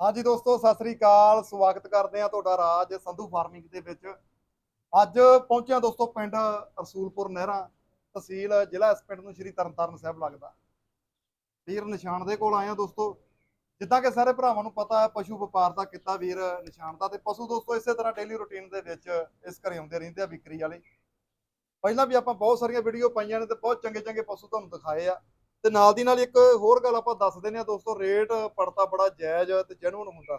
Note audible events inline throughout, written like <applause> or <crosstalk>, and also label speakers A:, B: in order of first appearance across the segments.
A: ਹਾਂਜੀ ਦੋਸਤੋ, ਸਤਿ ਸ੍ਰੀ ਅਕਾਲ। ਸਵਾਗਤ ਕਰਦੇ ਆ ਤੁਹਾਡਾ ਰਾਜ ਸੰਧੂ ਫਾਰਮਿੰਗ ਦੇ ਵਿੱਚ। ਅੱਜ ਪਹੁੰਚਿਆ ਦੋਸਤੋ ਪਿੰਡ ਰਸੂਲਪੁਰ ਨਹਿਰਾ, ਤਹਿਸੀਲ ਜ਼ਿਲ੍ਹਾ ਇਸ ਪਿੰਡ ਨੂੰ ਸ਼੍ਰੀ ਤਰਨਤਾਰਨ ਸਾਹਿਬ ਲੱਗਦਾ। ਵੀਰ ਨਿਸ਼ਾਨ ਦੇ ਕੋਲ ਆਏ ਆ ਦੋਸਤੋ। ਜਿੱਦਾਂ ਕਿ ਸਾਰੇ ਭਰਾਵਾਂ ਨੂੰ ਪਤਾ ਹੈ, ਪਸ਼ੂ ਵਪਾਰ ਦਾ ਕਿੱਤਾ ਵੀਰ ਨਿਸ਼ਾਨ ਦਾ ਤੇ ਪਸ਼ੂ ਦੋਸਤੋ ਇਸੇ ਤਰ੍ਹਾਂ ਡੇਲੀ ਰੁਟੀਨ ਦੇ ਵਿੱਚ ਇਸ ਘਰੇ ਆਉਂਦੇ ਰਹਿੰਦੇ ਆ ਵਿਕਰੀ ਵਾਲੇ। ਪਹਿਲਾਂ ਵੀ ਆਪਾਂ ਬਹੁਤ ਸਾਰੀਆਂ ਵੀਡੀਓ ਪਾਈਆਂ ਨੇ ਤੇ ਬਹੁਤ ਚੰਗੇ ਚੰਗੇ ਪਸ਼ੂ ਤੁਹਾਨੂੰ ਦਿਖਾਏ ਆ। ਤੇ ਨਾਲ ਦੀ ਨਾਲ ਇੱਕ ਹੋਰ ਗੱਲ ਆਪਾਂ ਦੱਸ ਦਿੰਦੇ ਆ ਦੋਸਤੋ ਰੇਟ ਪੜਤਾ ਬੜਾ ਜਾਇਜ਼ ਤੇ ਜੈਨੂਨ ਹੁੰਦਾ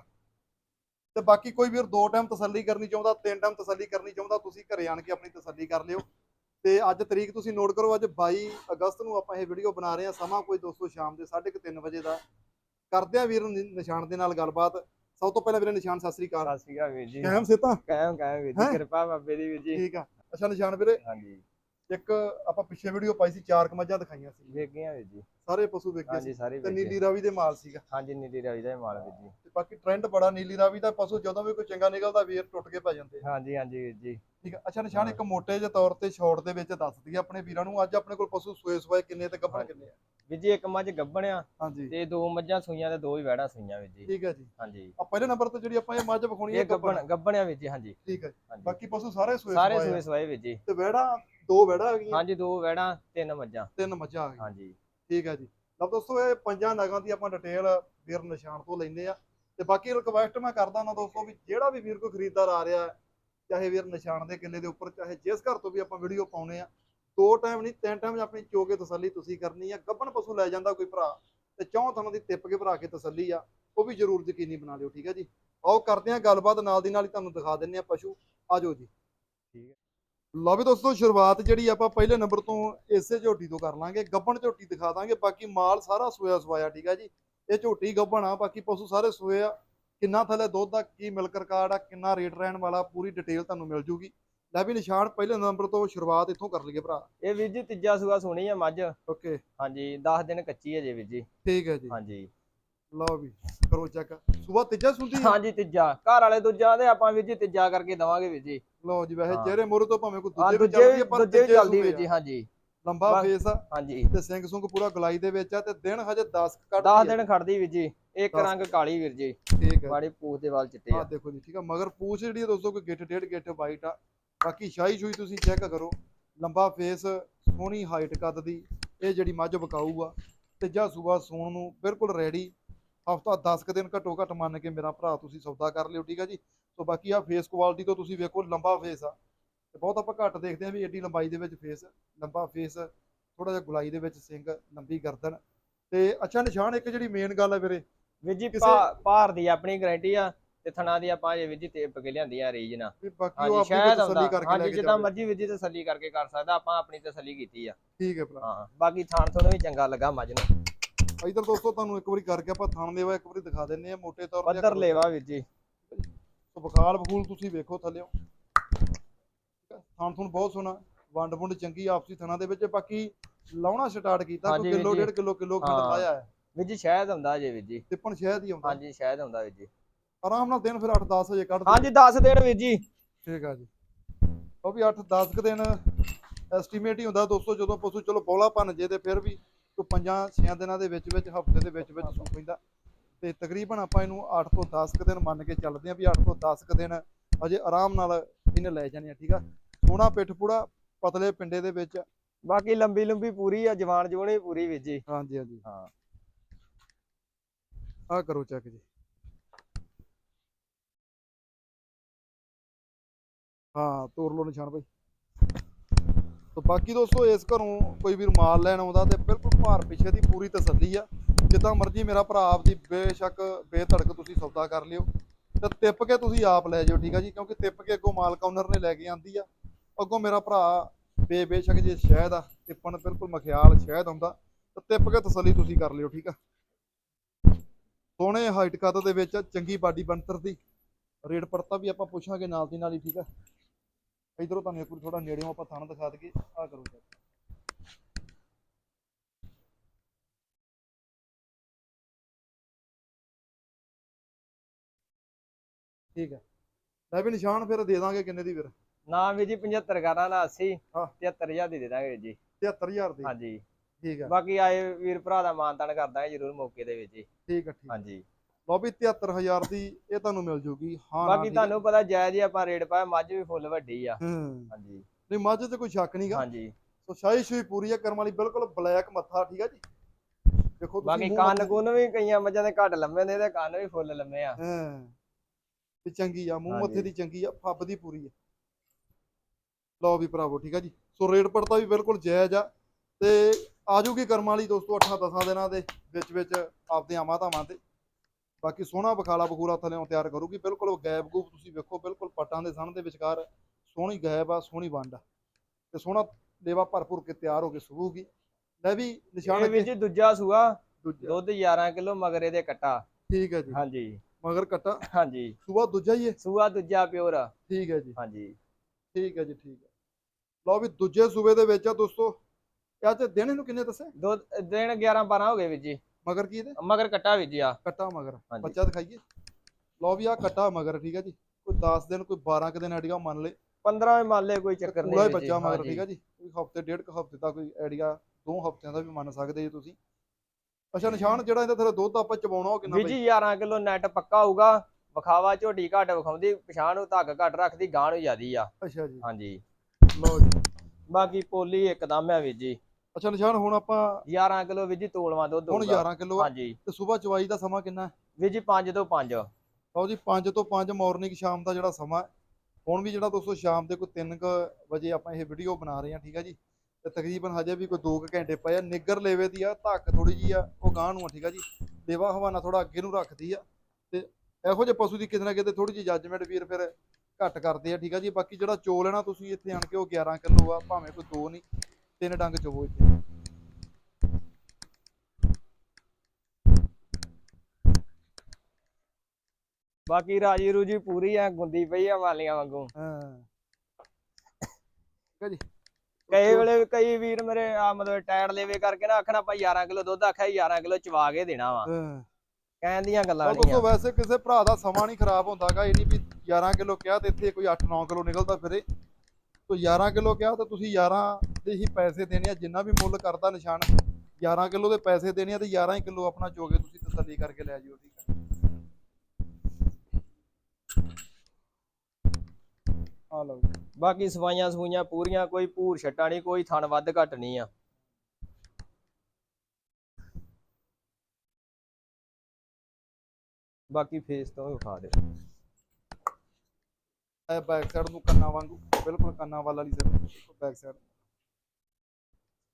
A: ਤੇ ਬਾਕੀ ਕੋਈ ਵੀਰ ਦੋ ਟਾਈਮ ਤਸੱਲੀ ਕਰਨੀ ਚਾਹੁੰਦਾ ਤਿੰਨ ਟਾਈਮ ਤਸੱਲੀ ਕਰਨੀ ਚਾਹੁੰਦਾ ਤੁਸੀਂ ਘਰੇ ਆਣ ਕੇ ਆਪਣੀ ਤਸੱਲੀ ਕਰ ਲਿਓ। ਤੇ ਅੱਜ ਤਰੀਕ ਤੁਸੀਂ ਨੋਟ ਕਰੋ ਅੱਜ 22 ਅਗਸਤ ਨੂੰ ਆਪਾਂ ਇਹ ਵੀਡੀਓ ਬਣਾ ਰਹੇ ਹਾਂ ਸਮਾਂ ਕੋਈ ਦੋਸਤੋ ਸ਼ਾਮ ਦੇ 3:30 ਵਜੇ ਦਾ। ਕਰਦੇ ਆ ਵੀਰ ਨਿਸ਼ਾਨ ਦੇ ਨਾਲ ਗੱਲਬਾਤ। ਸਭ ਤੋਂ ਪਹਿਲਾਂ ਵੀਰੇ ਨਿਸ਼ਾਨ ਸਤਿ ਸ੍ਰੀ ਅਕਾਲ।
B: ਸਤਿ ਸ਼੍ਰੀ ਅਕਾਲ ਵੀਰ ਜੀ।
A: ਕਾਇਮ ਸੇਤਾ?
B: ਕਾਇਮ ਕਾਇਮ ਵੀਰ? ਜੀ ਕਿਰਪਾ ਬਾਬੇ ਦੀ ਵੀਰ ਜੀ।
A: ਠੀਕ ਆ। ਅੱਛਾ ਨਿਸ਼ਾਨ ਵੀਰੇ।
B: ਹਾਂਜੀ।
A: ਇੱਕ ਆਪਾਂ ਪਿੱਛੇ ਵੀਡੀਓ ਪਾਈ ਸੀ ਚਾਰ ਕਮੱਜਾਂ ਦਿਖਾਈਆਂ ਸੀ।
B: ਵੇਖ ਗਏ ਆ ਵੀਰ ਜੀ।
A: ਸਾਰੇ ਪਸ਼ੂ ਵੇਖੇ
B: ਹਾਂਜੀ
A: ਸੀ।
B: ਸਾਰੇ
A: ਤੇ
B: ਵੇਖ
A: ਨੀਲੀ ਰਾਵੀ ਦੇ ਮਾਲ ਸੀਗਾ।
B: ਹਾਂਜੀ ਨੀਲੀ ਰਾਵੀ ਦਾ ਮਾਲ ਵੀਰ ਜੀ।
A: ਤੇ ਬਾਕੀ ਟ੍ਰੈਂਡ ਬੜਾ ਨੀਲੀ ਰਾਵੀ ਦਾ ਪਸ਼ੂ ਜਦੋਂ ਵੀ ਕੋਈ ਚੰਗਾ ਨਿਕਲਦਾ ਵੀਰ ਟੁੱਟ ਕੇ ਪੈ ਜਾਂਦੇ ਆ।
B: ਹਾਂਜੀ ਹਾਂਜੀ ਵੀਰ ਜੀ।
A: ਠੀਕ ਆ। ਅੱਛਾ ਨਿਸ਼ਾਨ ਇੱਕ ਮੋਟੇ ਜਿਹੇ ਤੌਰ ਤੇ ਸ਼ਾਰਟ ਦੇ ਵਿੱਚ ਦੱਸ ਦਈਏ ਆਪਣੇ ਵੀਰਾਂ ਨੂੰ ਅੱਜ ਆਪਣੇ ਕੋਲ ਪਸ਼ੂ ਸੋਏ ਸੋਏ ਕਿੰਨੇ ਤੇ ਗੱਭਣ। ਕਿੰਨੇ ਆ?
B: ਵੀਰ ਜੀ ਇੱਕ ਮੱਝ ਗੱਬਣਿਆ
A: ਹਾਂਜੀ।
B: ਤੇ ਦੋ ਮੱਝਾਂ ਸੂਈਆਂ ਤੇ ਦੋ ਹੀ ਵੈੜਾਂ ਸੂਈਆਂ ਵੀਰ ਜੀ।
A: ਠੀਕ ਹੈ ਜੀ।
B: ਹਾਂਜੀ।
A: ਆ ਪਹਿਲੇ ਨੰਬਰ ਤੇ ਜਿਹੜੀ ਆਪਾਂ ਇਹ ਮੱਝ ਵਿਖਾਉਣੀ ਹੈ
B: ਇਹ ਗੱਬਣ ਗੱਬਣਿਆ ਵੀਰ ਜੀ ਹਾਂਜੀ।
A: ਠੀਕ ਹੈ ਜੀ।
B: ਹਾਂਜੀ।
A: ਬਾਕੀ ਪਸ਼ੂ ਸਾਰੇ ਸੋਏ
B: ਸਾਰੇ
A: ਸੋਏ ਆ।
B: ਸਵਾਏ ਵੀਰ ਜੀ।
A: ਤੇ ਵੜਾ ਦੋ ਵੜਾ ਆ ਗਈਆਂ।
B: ਹਾਂਜੀ ਦੋ ਵੈੜਾਂ ਤਿੰਨ ਮੱਝਾਂ।
A: ਤਿੰਨ ਮੱਝਾਂ ਆ ਗਈਆਂ।
B: ਹਾਂਜੀ।
A: ਠੀਕ ਹੈ ਜੀ। ਲਓ ਦੋਸਤੋ ਇਹ ਪੰਜਾਂ ਨਗਾਂ ਦੀ ਆਪਾਂ ਡਿਟੇਲ ਵੀਰ ਨਿਸ਼ਾਨ ਤੋਂ ਲੈਂਦੇ ਆ। ਤੇ ਬਾਕੀ ਰਿਕਵੈਸਟ ਮੈਂ ਕਰਦਾ ਨਾ ਦੋਸਤੋ ਵੀ ਜਿਹੜਾ ਵੀ ਵੀਰ ਕੋਈ ਖਰੀਦਦਾਰ ਆ ਰਿਹਾ ਹੈ, ਚਾਹੇ ਵੀਰ ਨਿਸ਼ਾਨ ਦੇ ਕਿੱਲੇ ਦੇ ਉੱਪਰ ਚਾਹੇ ਜਿਸ ਘਰ ਤੋਂ ਵੀ ਆਪਾਂ ਵੀਡੀਓ ਪਾਉਨੇ ਆ ਦੋ ਟਾਈਮ ਨਹੀਂ ਤਿੰਨ ਟਾਈਮ ਆਪਣੀ ਚੋਕੇ ਤਸੱਲੀ ਤੁਸੀਂ ਕਰਨੀ ਆ। ਗੱਬਣ ਪਸ਼ੂ ਲੈ ਜਾਂਦਾ ਕੋਈ ਭਰਾ ਤੇ ਚੌਂ ਥਾਂ ਦੀ ਟਿੱਪ ਕੇ ਭਰਾ ਕੇ ਤਸੱਲੀ ਆ ਉਹ ਵੀ ਜ਼ਰੂਰ ਯਕੀਨੀ ਬਣਾ ਲਿਓ ਠੀਕ ਹੈ ਜੀ। ਆਓ ਕਰਦੇ ਆ ਗੱਲਬਾਤ ਨਾਲ ਦੀ ਨਾਲ ਹੀ ਤੁਹਾਨੂੰ ਦਿਖਾ ਦਿੰਨੇ ਆ ਪਸ਼ੂ। ਆਜੋ ਜੀ।
B: ਠੀਕ ਹੈ।
A: ਲਓ ਵੀ ਦੋਸਤੋ ਸ਼ੁਰੂਆਤ ਜਿਹੜੀ ਆਪਾਂ ਪਹਿਲੇ ਨੰਬਰ ਤੋਂ ਇਸੇ ਝੋਟੀ ਤੋਂ ਕਰ ਲਾਂਗੇ। ਗੱਬਣ ਝੋਟੀ ਦਿਖਾ ਦਾਂਗੇ। ਬਾਕੀ ਮਾਲ ਸਾਰਾ ਸੋਇਆ ਸਵਾਇਆ ਠੀਕ ਹੈ ਜੀ? ਇਹ ਝੋਟੀ ਗੱਬਣ ਆ। ਬਾਕੀ ਪਸ਼ੂ ਸਾਰੇ ਸੋਏ ਆ। ਕਿੰਨਾ ਥੱਲੇ ਦੁੱਧ ਦਾ ਕੀ ਮਿਲਕ ਰਿਕਾਰਡ ਆ ਕਿੰਨਾ ਰੇਟ ਰਹਿਣ ਵਾਲਾ ਪੂਰੀ ਡਿਟੇਲ ਤੁਹਾਨੂੰ ਮਿਲ ਜੂਗੀ। ਲੈ ਵੀ ਨਿਸ਼ਾਨ ਪਹਿਲੇ ਨੰਬਰ ਤੋਂ ਸ਼ੁਰੂਆਤ ਇੱਥੋਂ ਕਰ ਲਈਏ ਭਰਾ।
B: ਇਹ ਵੀਰ ਜੀ ਤੀਜਾ ਸੂਆ ਸੋਣੀ ਆ ਮੱਝ।
A: ਓਕੇ।
B: ਹਾਂਜੀ 10 ਦਿਨ ਕੱਚੀ ਹੈ ਜੀ ਵੀਰ ਜੀ।
A: ਠੀਕ ਹੈ ਜੀ।
B: ਹਾਂਜੀ।
A: ਲਓ ਵੀ ਕਰੋ ਚੈੱਕ ਸਵੇਰ ਤੀਜਾ ਸੁਣਦੀ
B: ਹਾਂਜੀ ਤੀਜਾ। ਘਰ ਵਾਲੇ ਦੂਜਾ ਤੇ ਆਪਾਂ ਵੀਰ ਜੀ ਤੀਜਾ ਕਰਕੇ ਦਵਾਂਗੇ ਵੀਰ ਜੀ।
A: ਲਓ ਜੀ ਵੈਸੇ
B: ਹਾਂ।
A: ਚਿਹਰੇ ਮੋਰੇ ਤੋਂ ਭਾਵੇਂ ਕੋਈ
B: ਹਾਂ
A: ਦੂਜੇ ਵੀ
B: ਦੂਜੇ
A: ਚੱਲਦੀ ਆ ਪਰ
B: ਦੂਜੇ ਵੀ ਚੱਲਦੀ
A: ਸੂਏ
B: ਜੀ
A: ਆ।
B: ਹਾਂਜੀ
A: ਲੰਬਾ
B: ਬਸ।
A: ਫੇਸ ਆ
B: ਹਾਂਜੀ।
A: ਤੇ ਸਿੰਘ ਸੁੰਗ ਪੂਰਾ ਗੁਲਾਈ ਦੇ ਵਿੱਚ ਆ ਤੇ ਦਿਨ ਹਜੇ 10 ਕੱਢ
B: 10 ਦਿਨ ਖੜਦੀ ਵੀਰ ਜੀ ਇੱਕ
A: ਦਸ
B: ਰੰਗ ਕਾਲੀ ਵੀਰ ਜੀ
A: ਠੀਕ ਹੈ
B: ਬਾੜੀ ਪੂਛ ਦੇ ਵਾਲ ਚਿੱਟੇ
A: ਆ।
B: ਆ
A: ਦੇਖੋ ਜੀ ਠੀਕ ਆ ਮਗਰ ਪੂਛ ਜਿਹੜੀ ਆ ਦੋਸਤੋ ਕੋਈ ਗਿੱਠ ਡੇਢ ਗਿੱਠ ਵਾਈਟ ਆ। ਬਾਕੀ ਸ਼ਾਹੀ ਸ਼ੂਈ ਤੁਸੀਂ ਚੈੱਕ ਕਰੋ ਲੰਬਾ ਫੇਸ ਸੋਹਣੀ ਹਾਈਟ ਕੱਦ ਦੀ ਇਹ ਜਿਹੜੀ ਮੱਝ ਵਿਕਾਊ ਆ। ਤੇ ਜਾਂ ਸੂਆ ਸੂਣ ਨੂੰ ਬਿਲਕੁਲ ਰੈਡੀ ਹਫਤਾ 10 ਕੁ ਦਿਨ ਘੱਟੋ ਘੱਟ ਮੰਨ ਕੇ ਮੇਰਾ ਭਰਾ ਤੁਸੀਂ ਸੌਦਾ ਕਰ ਲਿਓ ਠੀਕ ਆ ਜੀ। ਸੋ ਬਾਕੀ ਆ ਫੇਸ ਕੁਆਲਿਟੀ ਤੋਂ ਤੁਸੀਂ ਵੇਖੋ ਲੰਬਾ ਫੇਸ ਆ। ਤੇ ਬਹੁਤ ਆਪਾਂ ਘੱਟ ਦੇਖਦੇ ਆ ਵੀ ਏਡੀ ਲੰਬਾਈ ਦੇ ਵਿੱਚ ਫੇਸ ਲੰਬਾ ਫੇਸ ਥੋੜਾ ਜਿਹਾ ਗੁਲਾਈ ਦੇ ਵਿੱਚ ਸਿੰਘ ਲੰਬੀ ਗਰਦਨ। ਤੇ ਅੱਛਾ ਨਿਸ਼ਾਨ ਇੱਕ ਜਿਹੜੀ ਮੇਨ ਗੱਲ ਹੈ ਵੀਰੇ
B: ਵੀਰ ਜੀ ਭਾਰ ਦੀ ਆਪਣੀ ਗਾਰੰਟੀ ਆ ਤੇ ਥਣਾ ਦੀ ਆਪਾਂ ਇਹ ਵੀਰ ਜੀ ਟੇਪ ਕੇ ਲਿਆਂਦੀ ਆ ਰੀਜ
A: ਵੀ ਬਾਕੀ ਉਹ ਆਪਣੀ ਤਸੱਲੀ ਕਰਕੇ ਲੈ
B: ਹਾਂਜੀ ਜਿੱਦਾਂ ਮਰਜ਼ੀ ਵੀਰ ਜੀ ਤਸੱਲੀ ਕਰਕੇ ਕਰ ਸਕਦਾ ਆਪਾਂ ਆਪਣੀ ਤਸੱਲੀ ਕੀਤੀ ਆ।
A: ਠੀਕ ਹੈ ਭਰਾ।
B: ਹਾਂ ਬਾਕੀ ਥਾਣ ਥੋੜਾ ਵੀ ਚੰਗਾ ਲੱਗਾ ਮੱਝ ਨੂੰ।
A: ਇਧਰ ਦੋਸਤੋ ਤੁਹਾਨੂੰ ਇੱਕ ਵਾਰੀ ਕਰਕੇ ਆਪਾਂ ਥਣ ਦੇਵਾ ਇੱਕ ਵਾਰੀ ਦਿਖਾ ਦਿੰਨੇ ਆ ਮੋਟੇ ਤੌਰ
B: ਪੱਧਰ ਲੇਵਾ ਵੀਰ ਜੀ।
A: ਬਖਾਲ ਬਖੂਲ ਤੁਸੀਂ ਵੇਖੋ ਥੱਲਿਓ। ਥਣ ਥੁਣ ਬਹੁਤ ਸੋਹਣਾ। ਵੰਡ ਵੁੰਡ ਚੰਗੀ ਆਪਸੀ ਥਣਾ ਦੇ ਵਿੱਚ। ਬਾਕੀ ਲਾਉਣਾ ਸਟਾਰਟ ਕੀਤਾ ਕੋਈ ਕਿਲੋ। ਡੇਢ ਕਿਲੋ ਕਿਲੋ ਖੰਡ। ਲਾਇਆ ਹੈ।
B: ਜੀ ਸ਼ਾਇਦ ਹੁੰਦਾ ਜੇ ਵੀਰ ਜੀ।
A: ਤਿੱਪਣ ਸ਼ਹਿਦ ਹੀ ਆਉਂਦਾ।
B: ਹਾਂਜੀ ਸ਼ਾਇਦ ਹੁੰਦਾ ਵੀਰ ਜੀ।
A: ਆਰਾਮ ਨਾਲ ਦਿਨ ਫਿਰ 8-10 ਵਜੇ ਕੱਢ।
B: ਹਾਂਜੀ 10 ਦਿਨ ਵੀਰ ਜੀ।
A: ਠੀਕ ਆ ਜੀ। ਉਹ ਵੀ 8-10 ਕੁ ਦਿਨ ਐਸਟੀਮੇਟ ਹੀ ਹੁੰਦਾ ਦੋਸਤੋ ਜਦੋਂ ਪਸ਼ੂ ਚਲੋ ਬੋਲਾ ਭੰਨ ਜੇ ਤੇ ਫਿਰ ਵੀ ਕੋਈ ਪੰਜਾਂ 6 ਦਿਨਾਂ ਦੇ ਵਿੱਚ ਵਿੱਚ ਹਫ਼ਤੇ ਦੇ ਵਿੱਚ ਵਿੱਚ ਸੂ ਪੈਂਦਾ। ਤੇ ਤਕਰੀਬਨ ਆਪਾਂ ਇਹਨੂੰ 8 ਤੋਂ 10 ਕੁ ਦਿਨ ਮੰਨ ਕੇ ਚੱਲਦੇ ਆਂ ਵੀ 8 ਤੋਂ 10 ਕੁ ਦਿਨ ਅਜੇ ਆਰਾਮ ਨਾਲ ਇਹਨੇ ਲੈ ਜਾਣੇ ਆ ਠੀਕ ਆ? ਪਿੱਠ ਪੂੜਾ ਪਤਲੇ ਪਿੰਡੇ ਦੇ ਵਿੱਚ
B: ਬਾਕੀ ਲੰਬੀ ਲੰਬੀ ਪੂਰੀ ਆ ਜਵਾਨ ਜੋਣੀ ਪੂਰੀ ਵੀਰ ਜੀ।
A: ਹਾਂਜੀ ਹਾਂਜੀ।
B: ਹਾਂ।
A: ਆਹ ਕਰੋ ਚੈੱਕ ਜੀ। ਹਾਂ ਤੋਰ ਲਓ ਨਿਸ਼ਾਨ ਭਾਈ ਤਾਂ ਬਾਕੀ ਦੋਸਤੋ, ਇਸ ਘਰੋਂ ਕੋਈ ਵੀਰ ਮਾਲ ਲੈਣ ਆਉਂਦਾ ਤੇ ਬਿਲਕੁਲ ਭਾਰ ਪਿੱਛੇ ਦੀ ਪੂਰੀ ਤਸੱਲੀ ਆ। ਜਿੱਦਾਂ ਮਰਜ਼ੀ ਮੇਰਾ ਭਰਾ ਆਪਦੀ ਬੇਸ਼ੱਕ ਬੇਧੜਕ ਤੁਸੀਂ ਸੌਦਾ ਕਰ ਲਿਓ। ਤੇ ਟਿੱਪ ਕੇ ਤੁਸੀਂ ਆਪ ਲੈ ਜਾਓ, ਠੀਕ ਆ ਜੀ? ਕਿਉਂਕਿ ਟਿੱਪ ਕੇ ਅੱਗੋਂ ਮਾਲਕ ਓਨਰ ਨੇ ਲੈ ਕੇ ਆਂਦੀ ਆ। ਅੱਗੋਂ ਮੇਰਾ ਭਰਾ ਬੇ ਬੇਸ਼ੱਕ ਜੇ ਸ਼ਹਿਦ ਆ ਟਿੱਪਣ ਬਿਲਕੁਲ ਮਖਿਆਲ ਸ਼ਹਿਦ ਆਉਂਦਾ ਤੇ ਟਿੱਪ ਕੇ ਤਸੱਲੀ ਤੁਸੀਂ ਕਰ ਲਿਓ, ਠੀਕ ਆ? ਸੋਹਣੇ ਹਾਈਟ ਕੱਦ ਦੇ ਵਿੱਚ ਚੰਗੀ ਬਾਡੀ ਬਣਤਰ ਦੀ। ਰੇਟ ਪੜਤਾ ਵੀ ਆਪਾਂ ਪੁੱਛਾਂਗੇ ਨਾਲ ਦੀ ਨਾਲ ਹੀ, ਠੀਕ ਆ? ਇਧਰੋਂ ਤੁਹਾਨੂੰ ਇੱਕ ਵਾਰ ਥੋੜਾ ਨੇੜਿਓਂ ਆਪਾਂ ਥਣ ਦਿਖਾ ਦਈਏ ਆ ਕਰੋ ਜੀ ਠੀਕ ਹੈ। ਲੈ ਵੀ ਨਿਸ਼ਾਨ ਫਿਰ ਦੇ ਦਾਂਗੇ ਕਿੰਨੇ ਦੀ ਫਿਰ?
B: ਨਾ ਵੀਰ ਜੀ 75 11 ਦਾ 80
A: ਹਾਂ।
B: 73000 ਦੀ ਦੇ ਦਾਂਗੇ ਵੀਰ ਜੀ।
A: 73000 ਦੀ?
B: ਹਾਂਜੀ।
A: ਠੀਕ ਹੈ।
B: ਬਾਕੀ ਆਏ ਵੀਰ ਭਰਾ ਦਾ ਮਾਨਤਾਨ ਕਰਦਾ ਹੈ ਜਰੂਰ ਮੌਕੇ ਦੇ ਵਿੱਚ ਜੀ।
A: ਠੀਕ ਹੈ ਠੀਕ।
B: ਹਾਂਜੀ।
A: ਲਓ ਵੀ 73000 ਦੀ ਇਹ ਤੁਹਾਨੂੰ ਮਿਲ ਜੂਗੀ। ਹਾਂ
B: ਬਾਕੀ। ਤੁਹਾਨੂੰ ਪਤਾ ਜਾਇਜ਼ ਹੀ ਆਪਾਂ ਰੇਟ ਪਾਇਆ ਮੱਝ ਵੀ ਫੁੱਲ ਵੱਡੀ ਆ। ਹਾਂਜੀ।
A: ਨਹੀਂ ਮੱਝ ਤੇ ਕੋਈ ਸ਼ੱਕ ਨਹੀਂਗਾ
B: ਹਾਂਜੀ।
A: ਸੋ ਸ਼ਾਹੀ ਸ਼ੂਈ ਪੂਰੀ ਹੈ ਕਰਮ ਵਾਲੀ ਬਿਲਕੁਲ ਬਲੈਕ ਮੱਥਾ ਠੀਕ ਹੈ ਜੀ। ਦੇਖੋ ਤੁਸੀਂ
B: ਬਾਕੀ ਕੰਨ ਕੁੰਨ ਵੀ ਕਈਆਂ ਮੱਝਾਂ ਦੇ ਘੱਟ ਲੰਮੇ ਨੇ ਤੇ ਕੰਨ ਵੀ ਫੁੱਲ ਲੰਮੇ ਆ।
A: ਹਾਂ। ਤੇ ਚੰਗੀ ਆ ਮੂੰਹ। ਮੱਥੇ ਦੀ ਚੰਗੀ ਆ ਫੱਬ ਦੀ ਪੂਰੀ ਆ। ਲਓ ਵੀ ਭਰਾਵੋ ਠੀਕ ਆ ਜੀ। ਸੋ ਰੇਟ ਪੜਤਾ ਵੀ ਬਿਲਕੁਲ ਜਾਇਜ਼ ਆ। ਤੇ ਆਜੂਗੀ ਕਰਮ ਵਾਲੀ ਦੋਸਤੋ 8-10 ਦਿਨਾਂ ਦੇ ਵਿੱਚ ਵਿੱਚ ਆਪਦੇ ਆਵਾਂ ਧਾਵਾਂ ਤੇ। ਬਾਕੀ ਸੋਹਣਾ ਬਖਾਲਾ ਬਖੂਰਾ ਥੱਲੇੋਂ ਤਿਆਰ ਕਰੂਗੀ ਬਿਲਕੁਲ ਗੈਪ ਗੂਪ ਤੁਸੀਂ ਵੇਖੋ ਬਿਲਕੁਲ ਪੱਟਾਂ ਦੇ ਸਣ ਦੇ ਵਿਚਕਾਰ ਸੋਹਣੀ ਗੈਪ ਆ ਸੋਹਣੀ ਵੰਡ ਆ। ਤੇ ਸੋਹਣਾ ਲੇਵਾ ਭਰਪੂਰ ਕੇ ਤਿਆਰ ਹੋ ਕੇ ਸੁਭੂਗੀ ਲੈ ਵੀ ਨਿਸ਼ਾਨ
B: ਵੀ ਜੀ ਦੂਜਾ ਸੂਆ ਦੁੱਧ 11 ਕਿਲੋ ਮਗਰ ਇਹਦੇ ਕੱਟਾ।
A: ਠੀਕ ਹੈ ਜੀ।
B: ਹਾਂਜੀ।
A: ਮਗਰ ਕੱਟਾ।
B: ਹਾਂਜੀ।
A: ਸੁਬਾ ਦੂਜਾ ਹੀ ਹੈ?
B: ਸੂਆ ਦੂਜਾ ਪਿਓਰ ਆ।
A: ਠੀਕ ਹੈ ਜੀ।
B: ਹਾਂਜੀ।
A: ਠੀਕ ਹੈ ਜੀ ਠੀਕ ਹੈ। ਲਓ ਵੀ ਦੂਜੇ ਸੂਬੇ ਦੇ ਵਿੱਚ ਆ ਦੋਸਤੋ ਇਹ ਅੱਜ ਦਿਨ ਇਹਨੂੰ ਕਿੰਨੇ ਦੱਸੇ
B: ਦਿਨ 11 12 ਹੋ ਗਏ ਵੀਰ ਜੀ।
A: ਮਗਰ ਕੀ ਇਹਦੇ?
B: ਮਗਰ ਕੱਟਾ ਵੀਰ ਜੀ ਆ।
A: ਕੱਟਾ ਮਗਰ।
B: ਹਾਂਜੀ।
A: ਬੱਚਾ ਦਿਖਾਈਏ। ਲਓ ਵੀ ਆ ਕੱਟਾ ਮਗਰ ਠੀਕ ਹੈ ਜੀ। ਕੋਈ 10 ਦਿਨ ਕੋਈ 12 ਕੁ ਦਿਨ ਆਈਡੀਆ ਮੰਨ ਲੈ
B: 15 ਵੀ ਮੰਨ ਲੈ ਕੋਈ ਚੱਕਰ ਨਹੀਂ
A: ਪੂਰਾ ਹੀ
B: ਵੀਰ ਜੀ,
A: ਬੱਚਾ ਮਗਰ
B: ਹਾਂਜੀ।
A: ਠੀਕ ਹੈ ਜੀ। ਕੋਈ ਹਫ਼ਤੇ ਡੇਢ ਕੁ ਹਫ਼ਤੇ ਦਾ ਕੋਈ ਆਈਡੀਆ ਦੋ ਹਫਤਿਆਂ ਦਾ ਵੀ ਮੰਨ ਸਕਦੇ ਜੀ ਤੁਸੀਂ। ਅੱਛਾ ਨਿਸ਼ਾਨ ਜਿਹੜਾ ਇਹਦਾ ਥੱਲੇ ਦੁੱਧ ਆਪਾਂ ਚਬਾਉਣਾ ਉਹ ਕਿੰਨਾ
B: ਵੀਰ ਜੀ 11 ਕਿਲੋ ਨੈਟ ਪੱਕਾ ਹੋਊਗਾ। ਵਿਖਾਵਾ ਝੋਟੀ ਘੱਟ ਵਿਖਾਉਂਦੀ ਪਛਾਣ ਨੂੰ ਧੱਕ ਘੱਟ ਰੱਖਦੀ ਗਾਂ ਨੂੰ ਜ਼ਿਆਦੀ ਆ।
A: ਅੱਛਾ ਜੀ।
B: ਹਾਂਜੀ।
A: ਲਓ ਜੀ।
B: ਬਾਕੀ ਪੋਲੀ ਇੱਕਦਮ ਆ ਵੀਰ ਜੀ।
A: ਅੱਛਾ ਨਿਸ਼ਾਨ ਹੁਣ ਆਪਾਂ
B: 11 ਕਿਲੋ ਵੀਰ ਜੀ ਤੋਲਵਾ ਦੁੱਧ
A: ਹੁਣ
B: ਹੋਊਗਾ
A: 11 ਕਿਲੋ ਆ।
B: ਹਾਂਜੀ।
A: ਤੇ ਸਵੇਰ ਚਵਾਈ ਦਾ ਸਮਾਂ ਕਿੰਨਾ ਹੈ?
B: ਵੀਰ ਜੀ 5 ਤੋਂ 5
A: ਲਓ ਜੀ 5 ਤੋਂ 5 ਮਾਰਨਿੰਗ ਸ਼ਾਮ ਦਾ ਜਿਹੜਾ ਸਮਾਂ ਹੈ, ਹੁਣ ਵੀ ਜਿਹੜਾ ਦੋਸਤੋ ਸ਼ਾਮ ਦੇ ਕੋਈ 3 ਕੁ ਵਜੇ ਆਪਾਂ ਇਹ ਵੀਡੀਓ ਬਣਾ ਰਹੇ ਹਾਂ ਠੀਕ ਹੈ ਜੀ। ਤੇ ਤਕਰੀਬਨ ਹਜੇ ਵੀ ਕੋਈ 2 ਘੰਟੇ ਪਏ ਆ। ਨਿੱਗਰ ਲੇਵੇ ਦੀ ਆ ਧੱਕ ਥੋੜੀ ਜੀ ਆ ਉਹ ਗਾਂ ਨੂੰ ਆ ਠੀਕ ਹੈ ਜੀ। ਲੇਵਾ ਹਵਾਨਾ ਥੋੜਾ ਅੱਗੇ ਨੂੰ ਰੱਖਦੀ ਆ। ਤੇ ਇਹੋ ਜਿਹੇ ਪਸ਼ੂ ਦੀ ਕਿਤੇ ਨਾ ਕਿਤੇ ਥੋੜੀ ਜੀ ਜੱਜਮੈਂਟ ਵੀਰ ਫਿਰ ਘੱਟ ਕਰਦੇ ਆ ਠੀਕ ਹੈ ਜੀ। ਬਾਕੀ ਜਿਹੜਾ ਚੋ ਲੈਣਾ ਤੁਸੀਂ ਇੱਥੇ ਆਣ ਕੇ ਉਹ 11 ਕਿਲੋ ਆ ਭਾਵੇਂ ਕੋਈ ਦੋ ਨਹੀਂ। ਤਿੰਨ ਡੰਗ ਚੋਵੋ ਇੱਥੇ
B: ਬਾਕੀ ਰਾਜੀ ਰੂਜੀ ਪੂਰੀ ਆ ਗੁੰਦੀ ਪਈ ਆ ਵਾਲੀਆਂ ਵਾਂਗੂ।
A: ਹਾਂ। ਠੀਕ ਹੈ ਜੀ?
B: ਕਈ ਵੇਲੇ ਕਈ ਵੀਰ ਮੇਰੇ ਆ ਮਤਲਬ ਟਾਇਰ ਲੈਵੇ ਕਰਕੇ ਨਾ ਆਖਣਾ ਆਪਾਂ 11 ਕਿਲੋ ਦੁੱਧ ਆਖਿਆ 11 ਕਿਲੋ ਚਵਾ ਕੇ ਦੇਣਾ ਵਾ। ਕਹਿਣ ਦੀਆਂ ਗੱਲਾਂ ਨਹੀਂ
A: ਦੋਸਤੋ ਵੈਸੇ ਕਿਸੇ ਭਰਾ ਦਾ ਸਮਾਂ ਨਹੀਂ ਖਰਾਬ ਹੁੰਦਾਗਾ ਇਹ ਨਹੀਂ ਵੀ 11 ਕਿਲੋ ਕਿਹਾ ਤੇ ਇੱਥੇ ਕੋਈ 8-9 ਕਿਲੋ ਨਿਕਲਦਾ ਫਿਰੇ। ਤੋ 11 ਕਿਲੋ ਕਿਹਾ ਤਾਂ ਤੁਸੀਂ 11 ਦੇ ਹੀ ਪੈਸੇ ਦੇਣੇ ਆ ਜਿੰਨਾ ਵੀ ਮੁੱਲ ਕਰਦਾ ਨਿਸ਼ਾਨ 11 ਕਿਲੋ ਦੇ ਪੈਸੇ ਦੇਣੇ ਆ ਤੇ 11 ਹੀ ਕਿਲੋ ਆਪਣਾ ਚੋਗੇ ਤੁਸੀਂ ਤਸੱਲੀ ਕਰਕੇ ਲੈ ਜਿਓ ਠੀਕ ਹੈ ਆ ਲਓ।
B: ਬਾਕੀ ਸਫਾਈਆਂ ਸਫੂਈਆਂ ਪੂਰੀਆਂ ਕੋਈ ਭੂਰ ਛੱਟਾ ਨਹੀਂ ਕੋਈ ਥਣ ਵੱਧ ਘੱਟ ਨਹੀਂ ਆ। ਬਾਕੀ ਫੇਸ ਤੋਂ ਵਿਖਾ ਦੇ
A: ਇਹ ਬੈਕ ਸਾਈਡ ਨੂੰ ਕੰਨਾਂ ਵਾਂਗੂ ਬਿਲਕੁਲ ਕੰਨਾਂ ਵਾਲਾ ਵਾਲੀ ਸਾਈਡ ਬੈਕ ਸਾਈਡ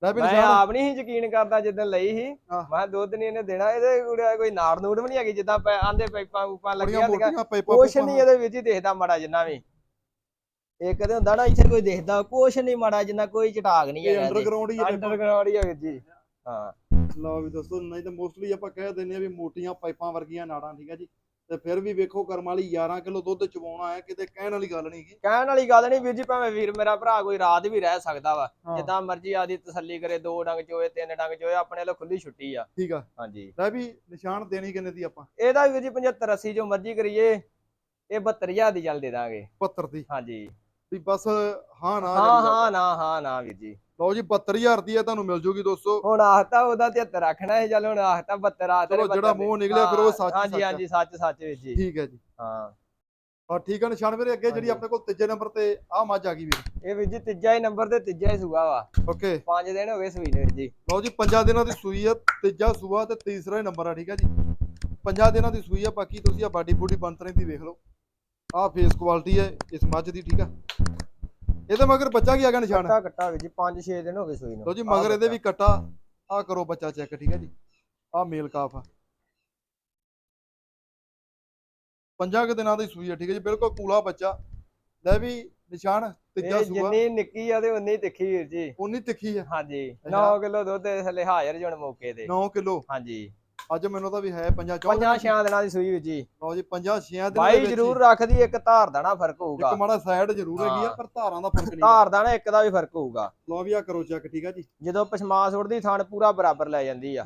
A: ਲੈ ਵੀ
B: ਮੈਂ
A: ਨਿਸ਼ਾਨ
B: ਆਪ ਨਹੀਂ ਸੀ ਯਕੀਨ ਕਰਦਾ ਜਿੱਦਣ ਲਈ ਸੀ।
A: ਹਾਂ।
B: ਮੈਂ ਕਿਹਾ ਦੁੱਧ ਨਹੀਂ ਇਹਨੇ ਦੇਣਾ ਇਹਦੇ ਕੋਲ ਕੋਈ ਨਾੜ ਨੂੜ ਵੀ ਨਹੀਂ ਹੈਗੀ ਜਿੱਦਾਂ ਪੈ- ਆਂਦੇ ਪਾਈਪਾਂ ਪੂਪਾਂ
A: ਬੜੀਆਂ
B: ਲੱਗੀਆਂ
A: ਮੋਟੀਆਂ ਪਾਈਪਾਂ
B: ਕੁਛ ਨਹੀਂ ਇਹਦੇ ਵਿੱਚ ਹੀ ਦੇਖਦਾ ਮਾੜਾ ਜਿੰਨਾ ਵੀ। ਇਹ ਕਦੇ ਹੁੰਦਾ ਨਾ ਇੱਥੇ ਕੋਈ ਦੇਖਦਾ ਕੁਛ ਨਹੀਂ ਮਾੜਾ ਜਿੰਨਾ ਕੋਈ ਚਟਾਕ ਨਹੀਂ ਹੈਗਾ
A: ਅੰਡਰਗਰਾਉਂਡ ਹੀ ਹੈ।
B: ਅੰਡਰਗਰਾਉਂਡ ਹੀ ਹੈ ਵੀਰ ਜੀ। ਹਾਂ।
A: ਲਓ ਵੀ ਦੋਸਤੋ ਨਹੀਂ ਤਾਂ ਮੋਸਟਲੀ ਆਪਾਂ ਕਹਿ ਦਿੰਦੇ ਆ ਵੀ ਮੋਟੀਆਂ ਪਾਈਪਾਂ ਵਰਗੀਆਂ ਨਾੜਾਂ ਠੀਕ ਹੈ ਜੀ। ਤੇ ਫਿਰ ਵੀ ਵੇਖੋ ਕਰਮ ਵਾਲੀ 11 ਕਿਲੋ ਦੁੱਧ ਚਵਾਉਣਾ ਹੈ ਕਿਤੇ ਕਹਿਣ ਵਾਲੀ ਗੱਲ ਨਹੀਂ ਗੀ
B: ਕਹਿਣ ਵਾਲੀ ਗੱਲ ਨਹੀਂ ਵੀਰ ਜੀ ਭਾਵੇਂ ਵੀਰ ਮੇਰਾ ਭਰਾ ਕੋਈ ਰਾਤ ਵੀ ਰਹਿ ਸਕਦਾ ਵਾ
A: ਹਾਂ।
B: ਜਿੱਦਾਂ ਮਰਜ਼ੀ ਆਦੀ ਤਸੱਲੀ ਕਰੇ ਦੋ ਡੰਗ ਚੋਏ ਤਿੰਨ ਡੰਗ ਚੋਏ ਆਪਣੇ ਵੱਲੋਂ ਖੁੱਲੀ ਛੁੱਟੀ ਆ।
A: ਠੀਕ ਆ।
B: ਹਾਂਜੀ।
A: ਲੈ ਵੀ ਨਿਸ਼ਾਨ ਦੇਣੀ ਕਿੰਨੇ ਦੀ ਆਪਾਂ?
B: ਇਹਦਾ ਵੀ ਵੀਰ ਜੀ 75 80 ਜੋ ਮਰਜ਼ੀ ਕਰੀਏ ਇਹ 72000 ਦੀ ਚੱਲ ਦੇ ਦਾਂਗੇ।
A: 72 ਦੀ।
B: ਹਾਂਜੀ।
A: ਵੀ ਬਸ ਹਾਂ ਨਾ
B: ਹਾਂ ਹਾਂ ਨਾ ਹਾਂ ਨਾ ਵੀਰ ਜੀ।
A: ਲਓ ਜੀ 72000 ਦੀ ਤੁਹਾਨੂੰ ਮਿਲ ਜੂਗੀ ਦੋਸਤੋ।
B: ਹੁਣ ਆਹਤਾ ਉਹਦਾ 73 ਰੱਖਣਾ ਹੈ ਚੱਲ ਹੁਣ ਆਹਤਾ 72 ਆ
A: ਚਲੋ ਜਿਹੜਾ ਮੂੰਹ ਨਿਕਲਿਆ ਫਿਰ ਉਹ ਸੱਚ ਹੀ
B: ਹਾਂਜੀ। ਹਾਂਜੀ ਸੱਚ ਸੱਚ ਵੀਰ ਜੀ।
A: ਠੀਕ ਹੈ ਜੀ।
B: ਹਾਂ।
A: ਆ ਠੀਕ ਆ ਨਿਸ਼ਾਨ ਵੀਰੇ ਅੱਗੇ ਜਿਹੜੀ। ਆਪਣੇ ਕੋਲ ਤੀਜੇ ਨੰਬਰ ਤੇ ਆ ਮੱਝ ਆ ਗਈ ਵੀਰ।
B: ਇਹ ਵੀਰ ਜੀ ਤੀਜਾ ਹੀ ਨੰਬਰ ਤੇ ਤੀਜਾ ਹੀ ਸੂਆ ਵਾ।
A: ਓਕੇ।
B: ਪੰਜ ਦਿਨ ਹੋ ਗਏ ਸੂਈ ਨੂੰ ਜੀ।
A: ਲਓ ਜੀ ਪੰਜਾਂ ਦਿਨਾਂ ਦੀ ਸੂਈ ਆ ਤੀਜਾ ਸੂਆ ਤੇ ਤੀਸਰਾ ਹੀ ਨੰਬਰ ਆ ਠੀਕ ਆ ਜੀ। ਪੰਜਾਂ ਦਿਨਾਂ ਦੀ ਸੂਈ ਆ ਬਾਕੀ ਤੁਸੀਂ ਆ ਬਾਡੀ ਬੂਡੀ ਬੰਤਰੇ ਦੀ ਵੇਖ ਲਓ। ਆ ਫੇਸ ਕੁਆਲਿਟੀ ਹੈ ਇਸ ਮੱਝ ਦੀ ਠੀਕ ਆ। ਇਹਦੇ ਮਗਰ ਬੱਚਾ ਕੀ ਆ ਗਿਆ ਨਿਸ਼ਾਨ?
B: ਕੱਟਾ ਕੱਟਾ ਵੀਰ ਜੀ 5-6 ਦਿਨ ਹੋ ਗਏ ਸੂਈ ਨੂੰ।
A: ਲਓ ਜੀ ਮਗਰ ਇਹਦੇ। ਵੀ ਕੱਟਾ। ਆ ਕਰੋ ਬੱਚਾ ਚੈੱਕ ਠੀਕ ਹੈ ਜੀ। ਆ ਮੇਲ ਕਾਫ ਆ। ਪੰਜਾਂ ਕੁ ਦਿਨਾਂ ਦੀ ਸੂਈ ਆ ਠੀਕ ਹੈ ਜੀ ਬਿਲਕੁਲ ਕੂਲਾ ਬੱਚਾ। ਲੈ ਵੀ ਨਿਸ਼ਾਨ ਤੀਜਾ
B: ਇਹ
A: ਸੂਆ।
B: ਜਿੰਨੀ ਨਿੱਕੀ ਆ ਤੇ ਉਨੀ ਤਿੱਖੀ ਵੀਰ ਜੀ।
A: ਉਨੀ ਤਿੱਖੀ ਆ।
B: ਹਾਂਜੀ।
A: ਅੱਛਾ।
B: 9 ਕਿਲੋ ਦੁੱਧ ਥੱਲੇ ਹਾਜ਼ਰ ਜਣ ਮੌਕੇ ਤੇ।
A: 9 ਕਿਲੋ।
B: ਹਾਂਜੀ।
A: ਅੱਜ ਮੈਨੂੰ ਤਾਂ ਵੀ ਹੈ ਪੰਜਾਂ ਚੌਂ
B: ਪੰਜਾਂ ਛਿਆਂ ਦਿਨਾਂ ਦੀ ਸੂਈ ਵੀਰ ਜੀ।
A: ਲਓ ਜੀ ਪੰਜਾਂ ਛੇਆਂ ਦਿਨਾਂ
B: ਬਾਈ
A: ਵਿੱਚ
B: ਜ਼ਰੂਰ ਰੱਖਦੀ ਇੱਕ ਧਾਰ ਦਾ ਨਾ ਫ਼ਰਕ
A: ਇੱਕ
B: ਹੋਊਗਾ
A: ਮਾੜਾ ਸਾਈਡ ਜ਼ਰੂਰ ਹੈਗੀ ਆ। ਪਰ ਧਾਰਾਂ ਦਾ ਫ਼ਰਕ ਨਹੀਂ
B: ਧਾਰ ਦਾ ਨਾ ਇੱਕ ਦਾ ਵੀ ਫ਼ਰਕ ਹੋਊਗਾ।
A: ਲਓ ਵੀ ਆ ਕਰੋ ਚੈੱਕ ਠੀਕ ਆ ਜੀ।
B: ਜਦੋਂ ਪਸ਼ਮਾਸ ਉੜਦੀ ਥਣ ਪੂਰਾ ਬਰਾਬਰ ਲੈ ਜਾਂਦੀ ਆ।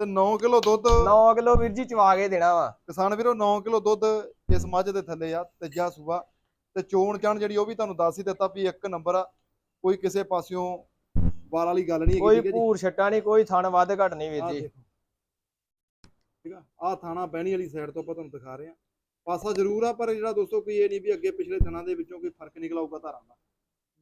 A: ਤੇ 9 ਕਿਲੋ ਦੁੱਧ
B: 9 ਕਿਲੋ ਵੀਰ ਜੀ ਚਵਾ ਕੇ ਦੇਣਾ ਵਾ।
A: ਕਿਸਾਨ ਵੀਰੋ 9 ਕਿਲੋ ਦੁੱਧ ਇਸ ਮੱਝ ਦੇ ਥੱਲੇ ਆ ਤੀਜਾ ਸੂਆ। ਤੇ ਚੋਣ ਚਾਣ ਜਿਹੜੀ ਉਹ ਵੀ ਤੁਹਾਨੂੰ ਦੱਸ ਹੀ ਦਿੱਤਾ ਵੀ ਇੱਕ ਨੰਬਰ ਆ। ਕੋਈ ਕਿਸੇ ਪਾਸਿਓਂ ਵਾਲ ਵਾਲੀ ਗੱਲ ਨਹੀਂ ਹੈਗੀ
B: ਕੋਈ ਭੂਰ ਛੱਟਾ ਨਹੀਂ ਕੋਈ ਥਣ ਵੱਧ ਘਟ ਨਹੀਂ ਵੀਰ ਜੀ।
A: ਠੀਕ ਆ? ਆ ਥਾਣਾ ਬਹਿਣੀ ਵਾਲੀ ਸਾਈਡ ਤੋਂ ਆਪਾਂ ਤੁਹਾਨੂੰ ਦਿਖਾ ਰਹੇ ਆ ਪਾਸਾ ਜ਼ਰੂਰ ਆ ਪਰ ਜਿਹੜਾ ਦੋਸਤੋ ਕੋਈ ਇਹ ਨਹੀਂ ਵੀ ਅੱਗੇ ਪਿਛਲੇ ਥਣਾ ਦੇ ਵਿੱਚੋਂ ਕੋਈ ਫ਼ਰਕ ਨਿਕਲ ਆਊਗਾ ਧਾਰਾਂ ਦਾ।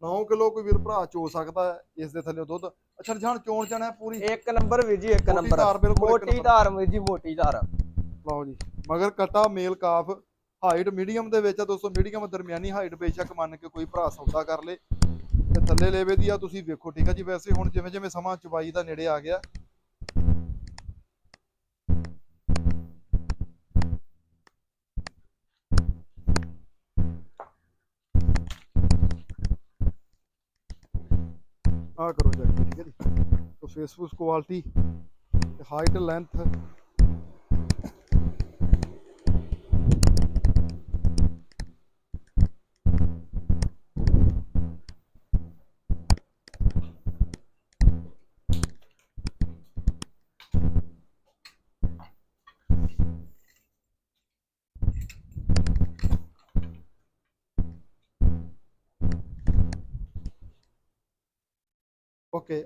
A: 9 ਕਿਲੋ ਕੋਈ ਵੀਰ ਭਰਾ ਚੋ ਸਕਦਾ ਇਸ ਦੇ ਥੱਲੇ ਦੁੱਧ। ਅੱਛਾ ਜਾਨ ਚੋਣ ਚਣਾ ਪੂਰੀ?
B: ਇੱਕ ਨੰਬਰ ਵੀਰ ਜੀ ਇੱਕ ਨੰਬਰ। ਮੋਟੀ। ਧਾਰ ਵੀਰ ਜੀ ਮੋਟੀ ਧਾਰ।
A: ਲਓ ਜੀ ਮਗਰ ਕਟਾ ਮੇਲ ਕਾਫ। ਹਾਈਟ ਮੀਡੀਅਮ ਦੇ ਵਿੱਚ ਆ ਦੋਸਤੋ ਮੀਡੀਅਮ ਦਰਮਿਆਨੀ ਹਾਈਟ ਬੇਸ਼ੱਕ ਮੰਨ ਕੇ ਕੋਈ ਭਰਾ ਸੌਦਾ ਕਰ ਲੇ। ਤੇ ਥੱਲੇ ਲੇਵੇ ਦੀ ਆ ਤੁਸੀਂ ਵੇਖੋ ਠੀਕ ਆ ਜੀ ਵੈਸੇ ਹੁਣ ਜਿਵੇਂ ਜਿਵੇਂ ਸਮਾਂ ਚਵਾਈ ਦਾ ਨੇੜੇ ਆ ਗਿਆ। ਆ ਕਰੋ ਚੈੱਕ ਠੀਕ ਹੈ ਜੀ। ਤੋ ਫੇਸਬੁੱਕ ਕੁਆਲਿਟੀ ਹਾਈਟ ਲੈਂਥ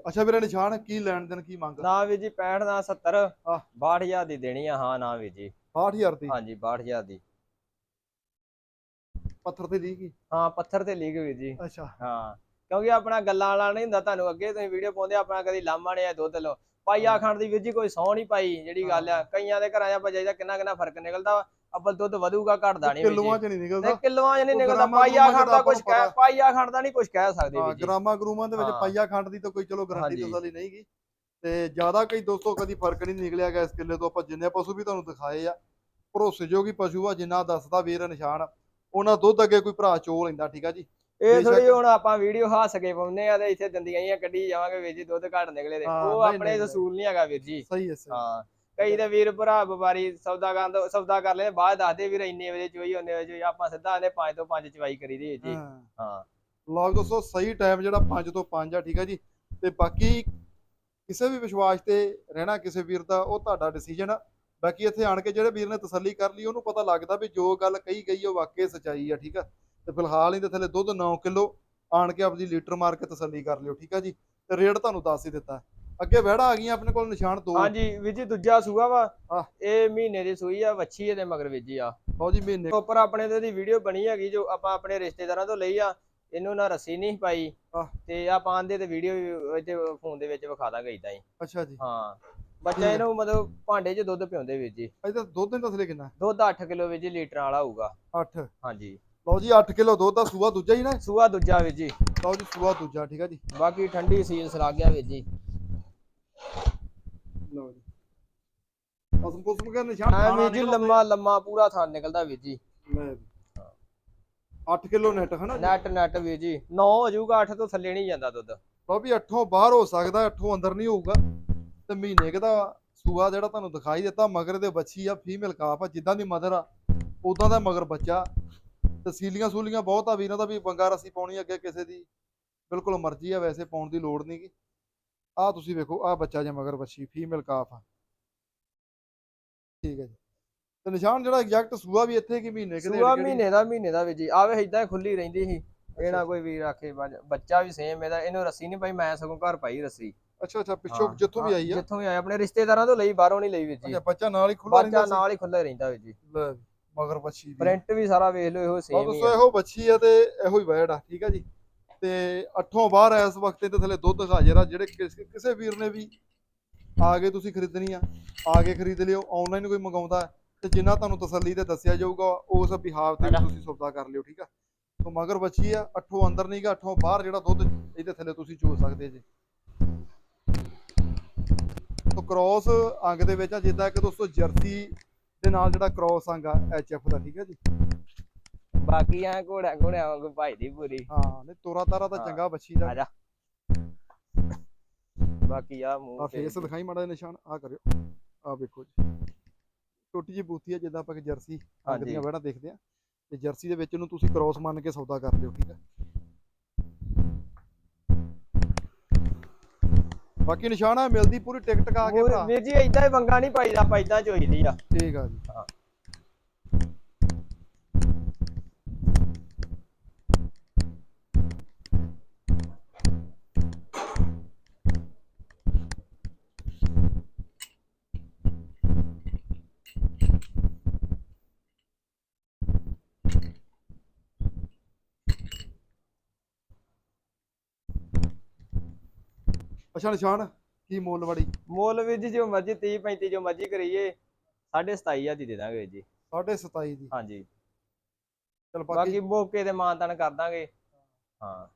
A: ਅੱਛਾ ਵੀਰੇ ਨਿਸ਼ਾਨ ਕੀ ਲੈਣ ਦੇਣ ਕੀ ਮੰਗ?
B: ਨਾ ਵੀਰ ਜੀ 65 ਨਾ 70
A: ਆਹ।
B: 62000 ਦੀ ਦੇਣੀ ਆ ਹਾਂ ਨਾ ਵੀਰ ਜੀ।
A: 68000 ਦੀ?
B: ਹਾਂਜੀ 62000 ਦੀ।
A: ਪੱਥਰ ਤੇ ਲੀਗੀ
B: ਹਾਂ? ਪੱਥਰ ਤੇ ਲੀਗ ਵੀਰ ਜੀ।
A: ਅੱਛਾ।
B: ਹਾਂ ਕਿਉਂਕਿ ਆਪਣਾ ਗੱਲਾਂ ਵਾਲਾ ਨਹੀਂ ਹੁੰਦਾ ਤੁਹਾਨੂੰ ਅੱਗੇ ਤੁਸੀਂ ਵੀਡੀਓ ਪਾਉਂਦੇ ਆਪਣਾ ਕਦੀ ਲਾਮਾ ਨੇ ਦੁੱਧ ਲੋ ਪਾਈਆ ਖਾਣ ਦੀ ਵੀਰ ਜੀ ਕੋਈ ਸੌ ਨਹੀਂ ਪਾਈ ਜਿਹੜੀ ਗੱਲ ਆ ਕਈਆਂ ਦੇ ਘਰਾਂ 'ਚ ਆਪਾਂ ਜਾਈਦਾ ਕਿੰਨਾ ਕਿੰਨਾ ਫ਼ਰਕ ਨਿਕਲਦਾ ਵਾ। ਅੱਬਲ ਦੁੱਧ ਵਧੂਗਾ ਘਟਦਾ ਨਹੀਂ
A: ਕਿਲੋਆਂ ਚ ਨਹੀਂ ਨਿਕਲਦਾ।
B: ਕਿਲੋਆਂ 'ਚ ਨਹੀਂ ਨਿਕਲਦਾ ਪਾਈਆ ਦਾ
A: ਤਾਂ
B: ਕੁਝ ਕਹਿ ਪਾਈਆ ਦਾ ਨਹੀਂ ਕੁਝ ਕਹਿ ਸਕਦੇ ਵੀਰ ਜੀ।
A: ਗ੍ਰਾਮਾਂ ਗਰੂਮਾਂ ਦੇ ਵਿੱਚ। ਪਾਈਆ ਖੰਡ ਦੀ ਤਾਂ ਕੋਈ ਚਲੋ ਗਾਰੰਟੀ
B: ਹਾਂਜੀ।
A: ਤਸੱਲੀ ਨਹੀਂਗੀ ਤੇ ਜ਼ਿਆਦਾ ਕਈ ਦੋਸਤੋ ਕਦੀ ਫ਼ਰਕ ਨਹੀਂ ਨਿਕਲਿਆ ਗਿਆ ਇਸ ਕਿੱਲੇ ਤੋਂ ਆਪਾਂ ਜਿੰਨੇ ਪਸ਼ੂ ਵੀ ਤੁਹਾਨੂੰ ਦਿਖਾਏ ਆ। ਭਰੋਸੇਯੋਗ ਪਸ਼ੂ ਆ ਜਿੰਨਾ ਦੱਸਦਾ ਵੀਰ ਨਿਸ਼ਾਨ। ਉਹਨਾਂ ਦੁੱਧ ਅੱਗੇ ਕੋਈ ਭਰਾ ਚੋ ਲੈਂਦਾ ਠੀਕ ਆ ਜੀ?
B: ਇਹ ਥੋੜੀ ਹੁਣ ਆਪਾਂ ਵੀਡੀਓ ਹਾਸ ਕੇ ਪਾਉਂਦੇ ਆ ਤੇ ਇੱਥੇ ਦੰਦੀਆਂ ਹੀ ਕੱਢੀ ਜਾਵਾਂਗੇ ਵੀਰ ਜੀ ਦੁੱਧ ਘਟ ਨਿਕਲੇ ਤੇ।
A: ਹਾਂ,
B: ਉਹ ਆਪਣੇ ਅਸੂਲ ਨਹੀਂ। ਹੈਗਾ ਵੀਰ ਜੀ।
A: ਸਹੀ ਹੈ ਸਹੀ
B: ਹਾਂ। ਕਈ ਦੇ ਵੀਰ ਭਰਾ ਵਪਾਰੀ ਸੌਦਾ ਕਰਨ ਸੌਦਾ ਕਰ ਲੈਂਦੇ ਬਾਅਦ ਦੱਸਦੇ ਵੀਰ ਇੰਨੇ ਵਜੇ ਚੋਈ ਉਹਨੇ ਵਜੇ ਚੋਈ ਆਪਾਂ ਸਿੱਧਾ ਆਨੇ 5 ਤੋਂ 5 ਚਵਾਈ ਕਰੀਦੀ ਹੈ ਜੀ।
A: ਹਾਂ।
B: ਹਾਂ।
A: ਲਓ ਦੋਸਤੋ ਸਹੀ ਟਾਈਮ ਜਿਹੜਾ 5 ਤੋਂ 5 ਆ ਠੀਕ ਆ ਜੀ। ਤੇ ਬਾਕੀ ਕਿਸੇ ਵੀ ਵਿਸ਼ਵਾਸ ਤੇ ਰਹਿਣਾ ਕਿਸੇ ਵੀਰ ਦਾ ਉਹ ਤੁਹਾਡਾ ਡਿਸੀਜਨ ਆ। ਬਾਕੀ ਇੱਥੇ ਆਣ ਕੇ ਜਿਹੜੇ ਵੀਰ ਨੇ ਤਸੱਲੀ ਕਰ ਲਈ ਉਹਨੂੰ ਪਤਾ ਲੱਗਦਾ ਵੀ ਜੋ ਗੱਲ ਕਹੀ ਗਈ ਉਹ ਵਾਕਈ ਸਚਾਈ ਆ ਠੀਕ ਆ। ਤੇ ਫਿਲਹਾਲ ਇਹਦੇ ਥੱਲੇ ਦੁੱਧ 9 ਕਿਲੋ ਆਣ ਕੇ ਆਪਦੀ ਲੀਟਰ ਮਾਰ ਕੇ ਤਸੱਲੀ ਕਰ ਲਿਓ ਠੀਕ ਆ ਜੀ। ਤੇ ਰੇਟ ਤੁਹਾਨੂੰ ਦੱਸ ਹੀ ਦਿੱਤਾ। ਅੱਗੇ ਵਹਿੜਾ ਆ ਗਈਆਂ ਆਪਣੇ ਕੋਲ ਨਿਸ਼ਾਨ ਦੋ।
B: ਹਾਂਜੀ ਵੀਰ ਜੀ ਦੂਜਾ ਸੂਆ ਵਾ। ਇਹ ਮਹੀਨੇ ਦੀ ਸੂਈ ਆ ਵੱਛੀ ਇਹਦੇ ਮਗਰ ਵੀਰ ਜੀ ਆ।
A: ਲਓ ਜੀ ਮਹੀਨੇ।
B: ਉੱਪਰ ਆਪਣੇ ਤੇ ਦੀ ਵੀਡੀਓ ਬਣੀ ਹੈਗੀ ਜੋ ਆਪਾਂ ਆਪਣੇ ਰਿਸ਼ਤੇਦਾਰਾਂ ਤੋਂ ਲਈ ਆ ਇਹਨੂੰ ਨਾ ਰੱਸੀ ਨਹੀਂ ਪਾਈ। ਤੇ ਆਪਾਂ ਆਂਦੇ ਤੇ ਵੀਡੀਓ ਇੱਥੇ ਫੋਨ ਦੇ ਵਿੱਚ ਵਿਖਾ ਦਾਂਗੇ ਇਦਾਂ ਹੀ।
A: ਅੱਛਾ ਜੀ।
B: ਹਾਂ। ਬੱਚਾ। ਇਹਨੂੰ ਮਤਲਬ ਭਾਂਡੇ 'ਚ ਦੁੱਧ ਪਿਉਂਦੇ ਵੀਰ ਜੀ।
A: ਇਹਦਾ ਦੁੱਧ ਦੇ ਥੱਲੇ ਕਿੰਨਾ।
B: ਦੁੱਧ 8 ਕਿਲੋ ਵੀਰ ਜੀ ਲੀਟਰ ਵਾਲਾ ਹੋਊਗਾ।
A: 8
B: ਹਾਂਜੀ।
A: ਲਓ ਜੀ 8 ਕਿਲੋ ਦੁੱਧ ਦਾ ਸੂਆ ਦੂਜਾ ਹੀ ਨਾ।
B: ਸੂਆ ਦੂਜਾ ਵੀਰ ਜੀ।
A: ਲਓ ਜੀ ਸੂਆ ਦੂਜਾ ਠੀਕ ਆ ਜੀ।
B: ਬਾਕੀ ਠੰਡੀ ਸੀਲ ਸਲਾ ਗਿਆ ਵੀਰ ਜੀ।
A: ਲਓ ਜੀ। ਪਸਮ ਪਸਮ ਕੇ ਨਿਸ਼ਾਨ
B: ਵੀਰ ਜੀ ਲੰਮਾ ਲੰਮਾ ਪੂਰਾ ਥਾਂ ਨਿਕਲਦਾ ਵੀਰ ਜੀ।
A: ਲੈ 8 ਕਿਲੋ ਨੈਟ ਹਨਾ?
B: ਨੈਟ ਨੈਟ ਵੀਰ ਜੀ। 9 ਹੋ ਜਾਊਗਾ 8 ਤੋਂ ਥੱਲੇ ਨਹੀਂ ਜਾਂਦਾ ਦੁੱਧ।
A: ਲਓ ਵੀ 8ੋਂ ਬਾਹਰ ਹੋ ਸਕਦਾ 8ੋਂ ਅੰਦਰ ਨਹੀਂ ਹੋਊਗਾ। ਤੇ ਮਹੀਨੇ ਕੁ ਦਾ ਸੂਆ ਜਿਹੜਾ ਤੁਹਾਨੂੰ ਦਿਖਾਈ ਦਿੱਤਾ ਮਗਰ ਦੇ ਬੱਚੀ ਆ ਫੀਮੇਲ ਕਾਫ ਆ ਜਿੱਦਾਂ ਦੀ ਮਦਰ ਆ ਉਦਾਂ ਦਾ ਮਗਰ ਬੱਚਾ। ਤੇ ਸੀਲੀਆਂ ਸੂਲੀਆਂ ਬਹੁਤ ਆ ਵੀਰਾਂ ਦਾ ਵੀ ਬੰਗਾ ਰਸੀ ਪਾਉਣੀ ਅੱਗੇ ਕਿਸੇ ਦੀ ਬਿਲਕੁਲ ਮਰਜ਼ੀ ਆ ਵੈਸੇ ਪਾਉਣ ਦੀ ਲੋੜ ਨਹੀਂਗੀ ਆ ਤੁਸੀਂ ਵੇਖੋ ਆ ਬੱਚਾ ਜੇ ਮਗਰ ਬੱਚੀ ਫੀਮੇਲ ਕਾਫ ਆ। ਠੀਕ ਹੈ ਜੀ। ਤੇ ਨਿਸ਼ਾਨ ਜਿਹੜਾ ਐਗਜ਼ੈਕਟ ਸੂਆ ਵੀ ਇੱਥੇ ਕੀ ਮਹੀਨੇ ਕਿਤੇ
B: ਸੂਆ ਮਹੀਨੇ ਦਾ ਮਹੀਨੇ ਦਾ ਵੀਰ ਜੀ। ਆਵੇ ਇਦਾਂ ਖੁੱਲੀ ਰਹਿੰਦੀ ਸੀ। ਇਹ ਨਾ ਕੋਈ ਵੀਰ ਆਖੇ ਬੱਚਾ ਵੀ ਸੇਮ ਇਹਦਾ। ਇਹਨੂੰ ਰੱਸੀ ਨਹੀਂ ਪਾਈ ਮੈਂ ਸਗੋਂ ਘਰ ਪਾਈ ਰੱਸੀ।
A: ਅੱਛਾ ਅੱਛਾ ਪਿੱਛੋਂ ਜਿੱਥੋਂ ਵੀ ਆਈ ਆ?
B: ਜਿੱਥੋਂ ਵੀ ਆਇਆ ਆਪਣੇ ਰਿਸ਼ਤੇਦਾਰਾਂ ਤੋਂ ਲਈ ਬਾਹਰੋਂ ਨਹੀਂ ਲਈ ਵੀਰ ਜੀ।
A: ਬੱਚਾ ਨਾਲ ਹੀ ਖੁੱਲਾ
B: ਬੱਚਾ
A: ਰਹਿੰਦਾ ਸੀ?
B: ਨਾਲ ਹੀ ਖੁੱਲਾ ਰਹਿੰਦਾ ਵੀਰ ਜੀ।
A: ਵੀ, ਮਗਰ ਬੱਚੀ
B: ਪ੍ਰਿੰਟ ਵੀ ਸਾਰਾ ਵੇਖ ਲਓ ਇਹੋ ਸੇਮ ਹੀ
A: ਦੋਸਤੋ
B: ਆ।
A: ਇਹੋ ਬੱਚੀ ਆ ਤੇ ਇਹੋ ਹੀ ਵੈੜ ਆ ਠੀਕ ਆ ਜੀ? ਤੇ ਅੱਠੋਂ ਬਾਹਰ ਇਸ ਵਕਤ ਤੇ ਥੱਲੇ ਦੁੱਧ ਹਾਜ਼ਰ ਆ ਜਿਹੜੇ ਕਿਸ- ਵੀਰ ਨੇ ਵੀ ਆ ਕੇ ਤੁਸੀਂ ਖਰੀਦਣੀ ਆ ਆ ਕੇ ਖਰੀਦ ਲਿਓ ਆਨਲਾਈਨ ਕੋਈ ਮੰਗਾਉਂਦਾ ਹੈ, ਤੇ ਜਿੰਨਾ ਤੁਹਾਨੂੰ ਤਸੱਲੀ ਤੇ ਦੱਸਿਆ ਜਾਊਗਾ ਉਸ ਬਿਹਾਵ ਤੇ? ਤੁਸੀਂ ਸੌਦਾ ਕਰ ਲਿਓ ਠੀਕ ਆ? ਸੋ ਮਗਰ ਬੱਚੀ ਆ ਅੱਠੋਂ ਅੰਦਰ ਨਹੀਂਗਾ ਅੱਠੋਂ ਬਾਹਰ ਜਿਹੜਾ ਦੁੱਧ ਇਹਦੇ ਥੱਲੇ ਤੁਸੀਂ ਚੋ ਸਕਦੇ ਜੀ। ਸੋ ਕ੍ਰੋਸ ਅੰਗ ਦੇ ਵਿੱਚ ਆ ਜਿੱਦਾਂ ਕਿ ਦੋਸਤੋ ਜਰਸੀ ਦੇ ਨਾਲ ਜਿਹੜਾ ਕ੍ਰੋਸ ਅੰਗ ਆ ਐਚਐਫ ਦਾ ਠੀਕ ਆ ਜੀ?
B: ਬਾਕੀ ਆ ਘੋੜਾ ਘੋੜਿਆਂ ਵਾਂਗੂ ਭਾਈ ਦੀ ਪੂਰੀ।
A: ਹਾਂ ਨਹੀਂ ਤੋਰਾ ਤਾਰਾ ਤਾਂ
B: ਹਾਂ।
A: ਚੰਗਾ ਬੱਚੀ ਦਾ।
B: ਆ ਜਾ ਬਾਕੀ ਆ ਮੂੰਹ
A: ਆ
B: ਤੇ
A: ਫੇਸ ਦਿਖਾਈ ਮਾੜਾ ਜਿਹਾ ਨਿਸ਼ਾਨ ਆ ਕਰਿਓ। ਆ ਵੇਖੋ ਜੀ। ਛੋਟੀ ਜਿਹੀ ਬੂਥੀ ਆ ਜਿੱਦਾਂ ਆਪਾਂ ਕਿ ਜਰਸੀ
B: ਹਾਂਜੀ।
A: ਵੜਾ ਦੇਖਦੇ ਆ। ਤੇ ਜਰਸੀ ਦੇ ਵਿੱਚ ਨੂੰ ਤੁਸੀਂ ਕ੍ਰੋਸ ਮੰਨ ਕੇ ਸੌਦਾ ਕਰ ਲਿਓ ਠੀਕ ਹੈ ਬਾਕੀ ਨਿਸ਼ਾਨ ਆ ਮਿਲਦੀ ਪੂਰੀ ਟਿਕਟ ਕਾ ਕੇ
B: ਹੋਰ
A: ਭਰਾ।
B: ਵੀਰ ਜੀ ਇਦਾਂ ਹੀ ਵੰਗਾ ਨਹੀਂ ਪਾਈਦਾ ਆਪਾਂ ਇਦਾਂ ਚੋਈਦੀ ਆ।
A: ਠੀਕ ਆ ਜੀ।
B: ਹਾਂ।
A: ਅੱਛਾ ਨਿਸ਼ਾਨ ਕੀ ਮੁੱਲ ਵੜੀ
B: ਮੁੱਲ ਵੀਰ ਜੀ ਜੋ ਮਰਜ਼ੀ 30 35 ਜੋ ਮਰਜ਼ੀ ਕਰੀਏ 27500 ਦੀ ਦੇ ਦਾਂਗੇ ਜੀ।
A: 27.5 ਦੀ?
B: ਹਾਂਜੀ।
A: ਚਲ
B: ਬਾਕੀ ਮੌਕੇ ਤੇ ਮਾਨਤਾਨ ਕਰ ਦਾਂਗੇ। ਹਾਂ।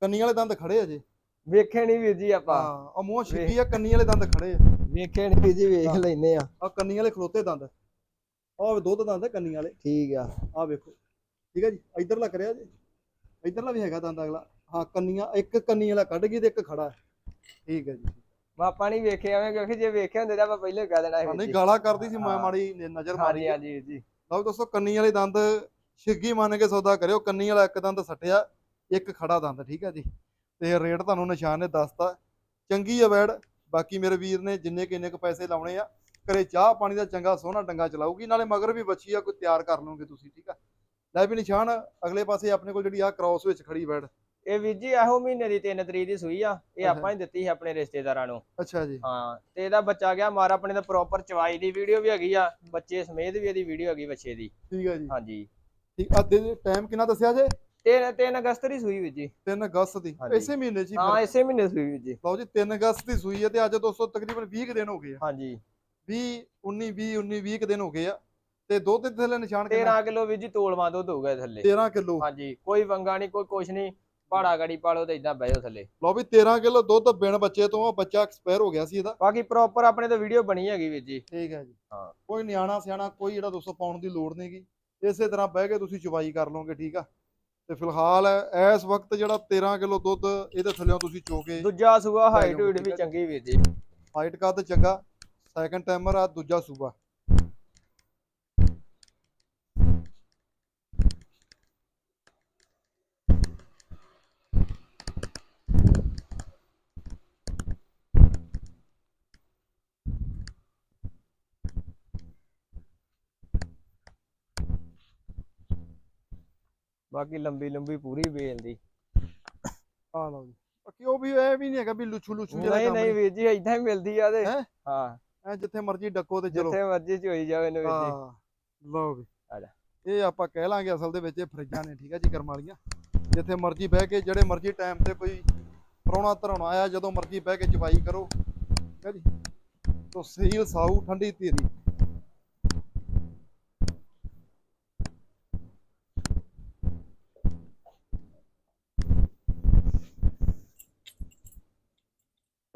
A: ਕੰਨੀ ਵਾਲੇ ਦੰਦ ਖੜੇ ਆ ਜੇ?
B: ਵੇਖੇ ਨਹੀਂ ਵੀਰ ਜੀ ਆਪਾਂ।
A: ਹਾਂ ਉਹ ਮੂੰਹ ਛਿੱਕੀ ਆ ਕੰਨੀ ਵਾਲੇ ਦੰਦ ਖੜੇ ਆ।
B: ਵੇਖੇ ਨਹੀਂ ਵੀਰ ਜੀ ਵੇਖ ਲੈਨੇ ਆ।
A: ਆ ਕੰਨੀ ਵਾਲੇ ਖਲੋਤੇ ਦੰਦ। ਉਹ ਦੁੱਧ ਦੰਦ ਆ ਕੰਨੀ ਵਾਲੇ।
B: ਠੀਕ ਆ।
A: ਆ ਵੇਖੋ। ਠੀਕ ਹੈ ਜੀ ਇਧਰਲਾ ਕਰਿਆ ਜੀ। ਇਧਰਲਾ ਵੀ ਹੈਗਾ ਦੰਦ ਅਗਲਾ। ਹਾਂ ਕੰਨੀਆਂ ਇੱਕ ਕੰਨੀ ਵਾਲਾ ਕੱਢ ਗਈ ਤੇ ਇੱਕ ਖੜਾ। ਹੈ। ਠੀਕ ਹੈ ਜੀ।
B: ਆਪਾਂ ਨਹੀਂ ਵੇਖੇ ਐਵੇਂ ਕਿਉਂਕਿ ਜੇ ਵੇਖੇ ਹੁੰਦੇ ਤਾਂ ਆਪਾਂ ਪਹਿਲੇ ਕਹਿ ਦੇਣਾ ਸੀ
A: ਨਹੀਂ ਗਾਲਾਂ ਕਰਦੀ ਸੀ ਮੈਂ। ਮਾੜੀ ਨਜ਼ਰ
B: ਹਾਂਜੀ
A: ਮਾਰੀ
B: ਹਾਂਜੀ ਵੀਰ ਜੀ।
A: ਲਓ ਦੋਸਤੋ ਕੰਨੀ ਵਾਲੇ ਦੰਦ ਛਿੱਗੀ ਮੰਨ ਕੇ ਸੌਦਾ ਕਰਿਓ। ਕੰਨੀ ਵਾਲਾ ਇੱਕ ਦੰਦ ਸੱਟਿਆ ਇੱਕ ਖੜਾ ਦੰਦ ਠੀਕ ਹੈ ਜੀ। ਤੇ ਰੇਟ ਤੁਹਾਨੂੰ ਨਿਸ਼ਾਨ ਨੇ ਦੱਸਤਾ। ਚੰਗੀ ਆ ਵੈੜ ਬਾਕੀ ਮੇਰੇ ਵੀਰ ਨੇ ਜਿੰਨੇ ਕਿੰਨੇ ਕੁ ਪੈਸੇ ਲਾਉਣੇ ਆ ਘਰੇ ਚਾਹ ਪਾਣੀ ਦਾ ਚੰਗਾ ਸੋਹਣਾ ਡੰਗਾ ਚਲਾਊਗੀ ਨਾਲੇ ਮਗਰ ਵੀ ਬੱਚੀ ਆ ਕੋਈ ਤਿਆਰ ਕਰ ਲਓਗੇ ਤੁਸੀਂ ਠੀਕ ਆ। ਲੈ ਵੀ ਨਿਸ਼ਾਨ ਅਗਲੇ ਪਾਸੇ ਆਪਣੇ ਕੋਲ ਜਿਹੜੀ ਆ ਕ੍ਰਾਸ ਵਿੱਚ ਖੜੀ ਵੈੜ
B: ਇਹ ਵੀਰ ਜੀ ਇਹੋ ਮਹੀਨੇ ਦੀ 3 ਤਰੀਕ ਦੀ ਸੂਈ ਆ। ਇਹ। ਆਪਾਂ ਹੀ ਦਿੱਤੀ ਸੀ ਆਪਣੇ ਰਿਸ਼ਤੇਦਾਰਾਂ ਨੂੰ।
A: ਅੱਛਾ ਜੀ।
B: ਹਾਂ ਤੇ ਇਹਦਾ ਬੱਚਾ ਗਿਆ ਮਾਰ ਆਪਣੇ ਦਾ ਪ੍ਰੋਪਰ ਚਵਾਈ ਦੀ ਵੀਡੀਓ ਵੀ ਹੈਗੀ ਆ। ਬੱਚੇ ਸਮੇਤ ਵੀ ਇਹਦੀ ਵੀਡੀਓ ਹੈਗੀ ਬੱਚੇ ਦੀ।
A: ਠੀਕ ਹੈ ਜੀ।
B: ਹਾਂਜੀ।
A: ਠੀਕ ਆ ਦੇ ਟਾਈਮ ਕਿੰਨਾ ਦੱਸਿਆ ਜੇ?
B: 3 3 ਅਗਸਤ ਦੀ ਸੂਈ ਵੀਰ ਜੀ।
A: 3 ਅਗਸਤ ਦੀ। ਇਸੇ ਮਹੀਨੇ 'ਚ ਹੀ।
B: ਇਸੇ ਮਹੀਨੇ ਸੂਈ ਵੀਰ ਜੀ।
A: ਲਓ ਜੀ 3 ਅਗਸਤ ਦੀ ਸੂਈ ਹੈ ਤੇ ਅੱਜ ਦੋਸਤੋ ਤਕਰੀਬਨ 20 ਕੁ ਦਿਨ ਹੋ ਗਏ ਆ।
B: ਹਾਂਜੀ।
A: 20 19 20 19 20 ਕੁ ਦਿਨ ਹੋ ਗਏ ਆ। ਤੇ ਦੁੱਧ ਦੇ ਥੱਲੇ ਨਿਸ਼ਾਨ ਕਿੰਨਾ?
B: 13 ਕਿਲੋ ਵੀਰ ਜੀ ਤੋਲਵਾ ਦੁੱਧ ਹੋਊਗਾ ਥੱਲੇ।
A: 13 ਕਿਲੋ।
B: ਹਾਂਜੀ। ਕੋਈ ਵੰਗਾ ਨਹੀਂ ਕੋਈ ਕੁਛ ਨਹੀਂ। ਪਾੜਾ ਗੜੀ ਪਾਲੋ ਤੇ ਇਦਾਂ ਬਹਿ ਜਾਓ ਥੱਲੇ।
A: ਲਓ ਵੀ 13 ਕਿਲੋ ਦੁੱਧ ਬਿਨ ਬੱਚੇ ਤੋਂ ਆ, ਬੱਚਾ ਐਕਸਪਾਇਰ ਹੋ ਗਿਆ ਸੀ ਇਹਦਾ।
B: ਬਾਕੀ ਪ੍ਰੋਪਰ ਆਪਣੇ ਤੋਂ ਵੀਡੀਓ ਬਣੀ ਹੈਗੀ ਵੀਰ ਜੀ।
A: ਠੀਕ ਹੈ ਜੀ।
B: ਹਾਂ।
A: ਕੋਈ ਨਿਆਣਾ ਸਿਆਣਾ ਕੋਈ ਜਿਹੜਾ 200 ਪਾਉਣ ਦੀ ਲੋੜ ਨਹੀਂਗੀ ਇਸੇ ਤਰ੍ਹਾਂ ਬਹਿ ਕੇ ਤੁਸੀਂ ਚੁਵਾਈ ਕਰ ਲਓਗੇ ਠੀਕ ਆ? ਤੇ ਫਿਲਹਾਲ ਇਸ ਵਕਤ ਜਿਹੜਾ 13 ਕਿਲੋ ਦੁੱਧ ਇਹਦੇ ਥੱਲੇੋਂ ਤੁਸੀਂ ਚੋ ਕੇ
B: ਦੂਜਾ ਸੂਆ ਹਾਈਟ ਵੀ। ਚੰਗੀ ਵੀਰ ਜੀ।
A: ਹਾਈਟ ਕੱਦ ਚੰਗਾ? ਸੈਕੰਡ ਟਾਈਮਰ ਆ ਦੂਜਾ ਸੂਬਾ
B: ਬਾਕੀ ਲੰਬੀ ਲੰਬੀ ਪੂਰੀ ਵੇਲ ਦੀ।
A: ਆ ਲਓ ਜੀ। ਬਾਕੀ ਉਹ ਵੀ ਇਹ ਵੀ ਨਹੀਂ ਹੈਗਾ ਵੀ ਲੁੱਛੂ ਲੁੱਛੂ ਜਿਹੜਾ
B: ਨਹੀਂ ਨਹੀਂ ਵੀਰ ਜੀ ਇਦਾਂ ਹੀ ਮਿਲਦੀ ਆ ਤੇ।
A: ਹੈਂ? ਐ ਜਿੱਥੇ ਮਰਜ਼ੀ ਡੱਕੋ ਤੇ ਚਲੋ।
B: ਜਿੱਥੇ ਮਰਜ਼ੀ ਚ ਹੋਈ ਜਾਵੇ ਇਹਨੂੰ ਵੀਰ ਜੀ।
A: ਹਾਂ ਲਓ ਵੀ।
B: ਆ ਜਾ।
A: ਇਹ ਆਪਾਂ ਕਹਿ ਲਾਂਗੇ ਅਸਲ ਦੇ ਵਿੱਚ ਇਹ ਫਰਿੱਜਾਂ ਨੇ ਠੀਕ ਹੈ ਜੀ ਕਰਮ ਵਾਲੀਆਂ ਜਿੱਥੇ ਮਰਜ਼ੀ ਬਹਿ ਕੇ ਜਿਹੜੇ ਮਰਜ਼ੀ ਟਾਈਮ ਤੇ ਕੋਈ ਪ੍ਰਾਹੁਣਾ ਧਰਾਉਣਾ ਆਇਆ ਜਦੋਂ ਮਰਜ਼ੀ ਬਹਿ ਕੇ ਚਵਾਈ ਕਰੋ। ਠੀਕ ਹੈ ਜੀ। ਤੋ ਸੀਲ ਸਾਊ ਠੰਡੀ ਧੀਰੀ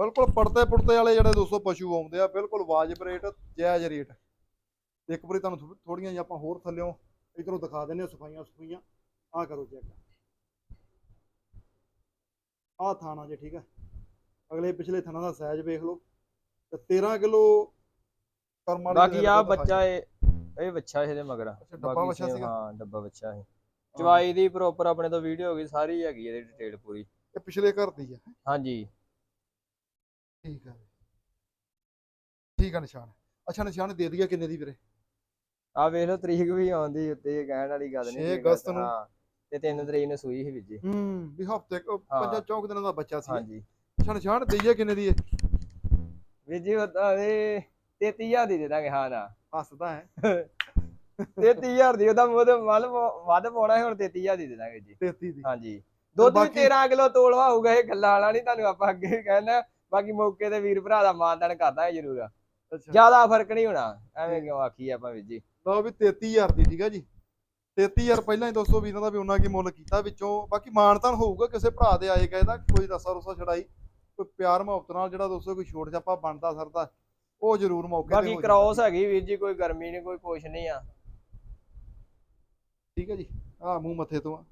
A: ਬਿਲਕੁਲ ਪੜਤੇ ਪੁੜਤੇ ਵਾਲੇ ਜਿਹੜੇ ਦੋਸਤੋ ਪਸ਼ੂ ਆਉਂਦੇ ਆ ਬਿਲਕੁਲ ਵਾਜਬ ਰੇਟ ਜਾਇਜ਼ ਰੇਟ। ਇੱਕ ਵਾਰੀ ਤੁਹਾਨੂੰ ਥੋੜੀਆਂ ਜਿਹੀਆਂ ਆਪਾਂ ਹੋਰ ਥੱਲਿਓਂ ਇਧਰੋਂ ਦਿਖਾ ਦਿੰਦੇ ਹਾਂ ਸਫਾਈਆਂ ਸਫਾਈਆਂ। ਆਹ ਕਰੋ ਚੈੱਕ। ਆਹ ਥਾਣਾ ਜੇ ਠੀਕ ਹੈ ਅਗਲੇ ਪਿਛਲੇ ਥਾਣਾ ਦਾ ਸਾਈਜ਼ ਵੇਖ ਲਓ। ਤੇ 13 ਕਿਲੋ ਕਰਮ ਵਾਲੀ
B: ਬਾਕੀ ਆ ਬੱਚਾ ਇਹ ਇਹ ਬੱਚਾ ਇਹਦੇ ਮਗਰ ਆ।
A: ਡੱਬਾ ਬੱਚਾ ਸੀਗਾ?
B: ਹਾਂ ਡੱਬਾ ਬੱਚਾ ਹੈ। ਚਵਾਈ ਦੀ ਪ੍ਰੋਪਰ ਆਪਣੇ ਤੋਂ ਵੀਡੀਓ ਹੋ ਗਈ ਸਾਰੀ ਹੈਗੀ ਇਹਦੀ ਡਿਟੇਲ ਪੂਰੀ।
A: ਇਹ ਪਿਛਲੇ ਘਰ ਦੀ ਆ।
B: ਹਾਂਜੀ।
A: ਠੀਕ ਹੈ ਠੀਕ ਹੈ ਨਿਸ਼ਾਨ। ਅੱਛਾ ਨਿਸ਼ਾਨ ਦੇ ਦਈਏ ਕਿੰਨੇ ਦੀ ਵੀਰੇ?
B: ਆ ਵੇਖ ਲਓ ਤਰੀਕ ਵੀ ਆਉਂਦੀ ਉੱਤੇ ਇਹ ਕਹਿਣ ਵਾਲੀ ਗੱਲ ਨਹੀਂ
A: ਛੇ ਅਗਸਤ ਨੂੰ।
B: ਤੇ 3 ਤਰੀਕ ਨੂੰ ਸੂਈ ਸੀ ਵੀਰ ਜੀ।
A: ਹੂੰ ਵੀ ਹਫ਼ਤੇ
B: ਹਾਂ।
A: ਪੰਜਾਂ ਚੌਕ ਦਿਨਾਂ ਦਾ ਬੱਚਾ ਸੀ।
B: ਹਾਂਜੀ।
A: ਅੱਛਾ ਨਿਸ਼ਾਨ ਦਈਏ ਕਿੰਨੇ ਦੀ ਇਹ?
B: ਵੀਰ ਜੀ ਉਹਦਾ ਇਹ 33000 ਦੀ ਦੇ ਦਾਂਗੇ ਹਾਂ ਨਾ।
A: ਹੱਸਦਾ ਹੈ। <laughs>
B: 33000 ਦੀ ਉਹਦਾ ਮੁੱਲ ਵੱਧ ਪਾਉਣਾ ਹੁਣ 33000 ਦੀ ਦੇ ਦਾਂਗੇ ਜੀ।
A: 33 ਦੀ।
B: ਹਾਂਜੀ। ਦੁੱਧ ਵੀ
A: ਬਾਕੀ-
B: 13 ਕਿਲੋ ਤੋਲਵਾ ਹੋਊਗਾ ਇਹ ਗੱਲਾਂ ਵਾਲਾ ਨਹੀਂ ਤੁਹਾਨੂੰ ਆਪਾਂ ਅੱਗੇ ਵੀ ਕਹਿੰਦਾ ਬਾਕੀ ਮੌਕੇ ਤੇ ਵੀਰ ਭਰਾ ਦਾ ਮਾਨਦਾਨ ਕਰਦਾ ਜ਼ਰੂਰ।
A: ਅੱਛਾ।
B: ਜ਼ਿਆਦਾ ਫ਼ਰਕ ਨਹੀਂ ਹੋਣਾ ਐਵੇਂ ਕਿਉਂ ਆਖੀ ਆਪਾਂ ਵੀਰ ਜੀ?
A: ਲਓ ਵੀ 33000 ਦੀ ਠੀਕ ਹੈ ਜੀ। 33000 ਪਹਿਲਾਂ ਹੀ ਦੋਸਤੋ ਵੀਰਾਂ ਦਾ ਵੀ ਉਹਨਾਂ ਕੀ ਮੁੱਲ ਕੀਤਾ ਵਿੱਚੋਂ। ਬਾਕੀ ਮਾਨਤਾਨ ਹੋਊਗਾ ਕਿਸੇ ਭਰਾ ਦੇ ਆਏ ਗਏ ਦਾ ਕੋਈ ਰਸਾ ਰੁਸਾ ਛੜਾਈ ਕੋਈ ਪਿਆਰ ਮੁਹੱਬਤ ਨਾਲ ਜਿਹੜਾ ਦੋਸਤੋ ਕੋਈ ਛੋਟ ਛਾਪਾ ਬਣਦਾ ਸਰਦਾ ਉਹ ਜ਼ਰੂਰ ਮੌਕੇ ਤੇ
B: ਬਾਕੀ
A: ਹੋ
B: ਕ੍ਰਾਸ ਹੈਗੀ ਵੀਰ ਜੀ ਕੋਈ ਗਰਮੀ ਨਹੀਂ ਕੋਈ ਕੁਛ ਨਹੀਂ ਆ।
A: ਠੀਕ ਹੈ ਜੀ। ਆਹ ਮੂੰਹ ਮੱਥੇ ਤੋਂ ਆ।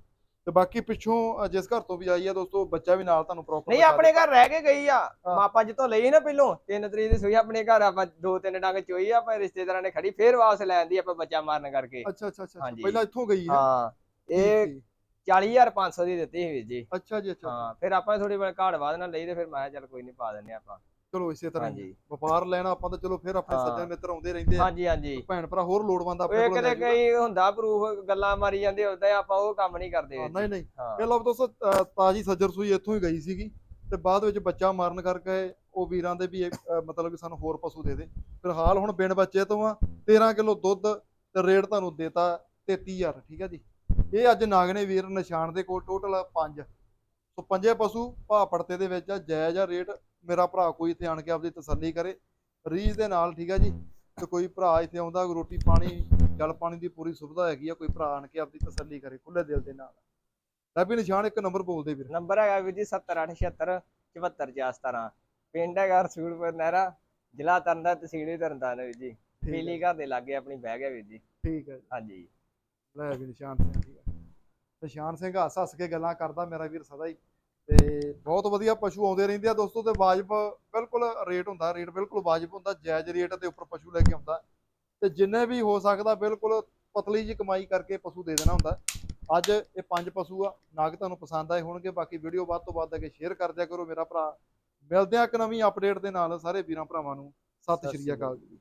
A: ਤੇ ਬਾਕੀ ਪਿੱਛੋਂ ਜਿਸ ਘਰ ਤੋਂ ਵੀ ਆਈ ਆ ਦੋਸਤੋ ਬੱਚਾ ਵੀ ਨਾਲ ਤੁਹਾਨੂੰ ਪ੍ਰੋਪਰ
B: ਨਹੀਂ ਆਪਣੇ ਘਰ ਰਹਿ ਕੇ ਗਈ ਆ। ਆਪਾਂ ਜਿੱਥੋਂ ਲਈ ਨਾ ਪਹਿਲੋਂ ਤਿੰਨ ਤਰੀਕ ਦੀ ਸੂਈ ਆਪਣੇ ਘਰ ਆਪਾਂ ਦੋ ਤਿੰਨ ਡੰਗ ਚੋਈ ਆ ਆਪਾਂ ਰਿਸ਼ਤੇਦਾਰਾਂ ਨੇ ਖੜੀ ਫੇਰ ਵਾਪਸ ਲੈਣ ਦੀ ਆਪਾਂ ਬੱਚਾ ਮਾਰਨ ਕਰਕੇ।
A: ਅੱਛਾ ਅੱਛਾ ਅੱਛਾ। ਪਹਿਲਾਂ ਇੱਥੋਂ ਗਈ ਹੈ
B: ਹਾਂ ਇਹ 40500 ਦੀ ਦਿੱਤੀ ਸੀ ਵੀਰ ਜੀ।
A: ਅੱਛਾ ਜੀ ਅੱਛਾ।
B: ਹਾਂ ਫਿਰ ਆਪਾਂ ਥੋੜੀ ਬੜ ਘਾੜ ਬਾਦ ਨਾਲ ਲਈ ਤੇ ਫਿਰ ਮੈਂ ਚੱਲ ਕੋਈ ਨਹੀਂ ਪਾ ਦਿੰਨੇ ਆਪਾਂ।
A: ਚਲੋ ਇਸੇ ਤਰ੍ਹਾਂ ਹੀ ਵਪਾਰ ਲੈਣਾ ਆਪਾਂ ਤਾਂ ਚਲੋ ਫਿਰ ਆਪਣੇ। ਸੱਜਣ ਮਿੱਤਰ ਆਉਂਦੇ ਰਹਿੰਦੇ ਆ।
B: ਹਾਂਜੀ ਹਾਂਜੀ।
A: ਭੈਣ ਭਰਾ ਹੋਰ ਲੋੜਵੰਦ ਆਪਣੇ ਕੋਲ
B: ਤੇ
A: ਲੈ ਜਾਊਗਾ।
B: ਕਈ ਹੁੰਦਾ ਪ੍ਰੂਫ ਗੱਲਾਂ ਮਾਰੀ ਜਾਂਦੇ ਉਦਾਂ ਆਪਾਂ ਉਹ ਕੰਮ ਨਹੀਂ ਕਰਦੇ
A: ਨਹੀਂ। ਨਹੀਂ। ਇਹ ਲਓ ਦੋਸਤੋ ਤਾਜੀ ਸੱਜਰ ਸੂਈ ਇੱਥੋਂ ਹੀ ਗਈ ਸੀਗੀ ਤੇ ਬਾਅਦ ਵਿੱਚ ਬੱਚਾ ਮਾਰਨ ਕਰਕੇ ਉਹ ਵੀਰਾਂ ਦੇ ਵੀ ਮਤਲਬ ਕਿ ਸਾਨੂੰ ਹੋਰ ਪਸ਼ੂ ਦੇ ਦੇ। ਫਿਲਹਾਲ ਹੁਣ ਬਿਨ ਬੱਚੇ ਤੋਂ ਆ 13 ਕਿਲੋ ਦੁੱਧ ਤੇ ਰੇਟ ਤੁਹਾਨੂੰ ਦੇਤਾ 33000 ਠੀਕ ਹੈ ਜੀ। ਇਹ ਅੱਜ ਨਾਗਨੇ ਵੀਰ ਨਿਸ਼ਾਨ ਦੇ ਕੋਲ ਟੋਟਲ 5 ਸੋ ਪੰਜੇ ਪਸ਼ੂ ਭਾਅ ਪੜਤੇ ਦੇ ਵਿੱਚ ਆ ਜਾਇਜ਼ ਆ ਰੇਟ ਮੇਰਾ ਭਰਾ ਕੋਈ ਇੱਥੇ ਆਣ ਕੇ ਆਪਦੀ ਤਸੱਲੀ ਕਰੇ ਰੀਝ ਦੇ ਨਾਲ ਠੀਕ ਹੈ ਜੀ? ਤੇ ਕੋਈ ਭਰਾ ਇੱਥੇ ਆਉਂਦਾ ਰੋਟੀ ਪਾਣੀ ਜਲ ਪਾਣੀ ਦੀ ਪੂਰੀ ਸੁਵਿਧਾ ਹੈਗੀ ਆ ਕੋਈ ਭਰਾ ਆਣ ਕੇ ਆਪਦੀ ਤਸੱਲੀ ਕਰੇ ਖੁੱਲੇ ਦਿਲ ਦੇ ਨਾਲ। ਵੀ ਨਿਸ਼ਾਨ ਇੱਕ ਨੰਬਰ ਬੋਲਦੇ ਵੀਰ।
B: ਨੰਬਰ ਹੈਗਾ ਵੀਰ ਜੀ 70876 74417 ਪਿੰਡ ਹੈਗਾ ਰਸੂਲਪੁਰ ਨਹਿਰਾ ਜ਼ਿਲ੍ਹਾ ਤਰਨਤਾਰਨ ਤਹਿਸੀਲ ਤਰਨਤਾਰਨ ਵੀਰ ਜੀ। ਪੀਲੀ ਘਰ ਦੇ ਲਾਗੇ ਆਪਣੀ ਬਹਿ ਗਿਆ ਵੀਰ ਜੀ।
A: ਠੀਕ ਹੈ।
B: ਹਾਂਜੀ।
A: ਲੈ ਵੀ ਨਿਸ਼ਾਨ ਸਿੰਘ ਨਿਸ਼ਾਨ ਸਿੰਘ ਹੱਸ ਹੱਸ ਕੇ ਗੱਲਾਂ ਕਰਦਾ ਮੇਰਾ ਵੀਰ ਸਦਾ ਹੀ। ਤੇ ਬਹੁਤ ਵਧੀਆ ਪਸ਼ੂ ਆਉਂਦੇ ਰਹਿੰਦੇ ਆ ਦੋਸਤੋ ਤੇ ਵਾਜਬ ਬਿਲਕੁਲ ਰੇਟ ਹੁੰਦਾ ਰੇਟ ਬਿਲਕੁਲ ਵਾਜਬ ਹੁੰਦਾ ਜਾਇਜ਼ ਰੇਟ ਦੇ ਉੱਪਰ ਪਸ਼ੂ ਲੈ ਕੇ ਆਉਂਦਾ। ਤੇ ਜਿੰਨੇ ਵੀ ਹੋ ਸਕਦਾ ਬਿਲਕੁਲ ਪਤਲੀ ਜੀ ਕਮਾਈ ਕਰਕੇ ਪਸ਼ੂ ਦੇ ਦੇਣਾ ਹੁੰਦਾ। ਅੱਜ ਇਹ ਪੰਜ ਪਸ਼ੂ ਆ ਨਾਗ ਤੁਹਾਨੂੰ ਪਸੰਦ ਆਏ ਹੋਣਗੇ ਬਾਕੀ ਵੀਡੀਓ ਵੱਧ ਤੋਂ ਵੱਧ ਅੱਗੇ ਸ਼ੇਅਰ ਕਰ ਦਿਆ ਕਰੋ ਮੇਰਾ ਭਰਾ। ਮਿਲਦੇ ਆ ਇੱਕ ਨਵੀਂ ਅਪਡੇਟ ਦੇ ਨਾਲ ਸਾਰੇ ਵੀਰਾਂ ਭਰਾਵਾਂ ਨੂੰ। ਸਤਿ ਸ਼੍ਰੀ ਅਕਾਲ ਜੀ।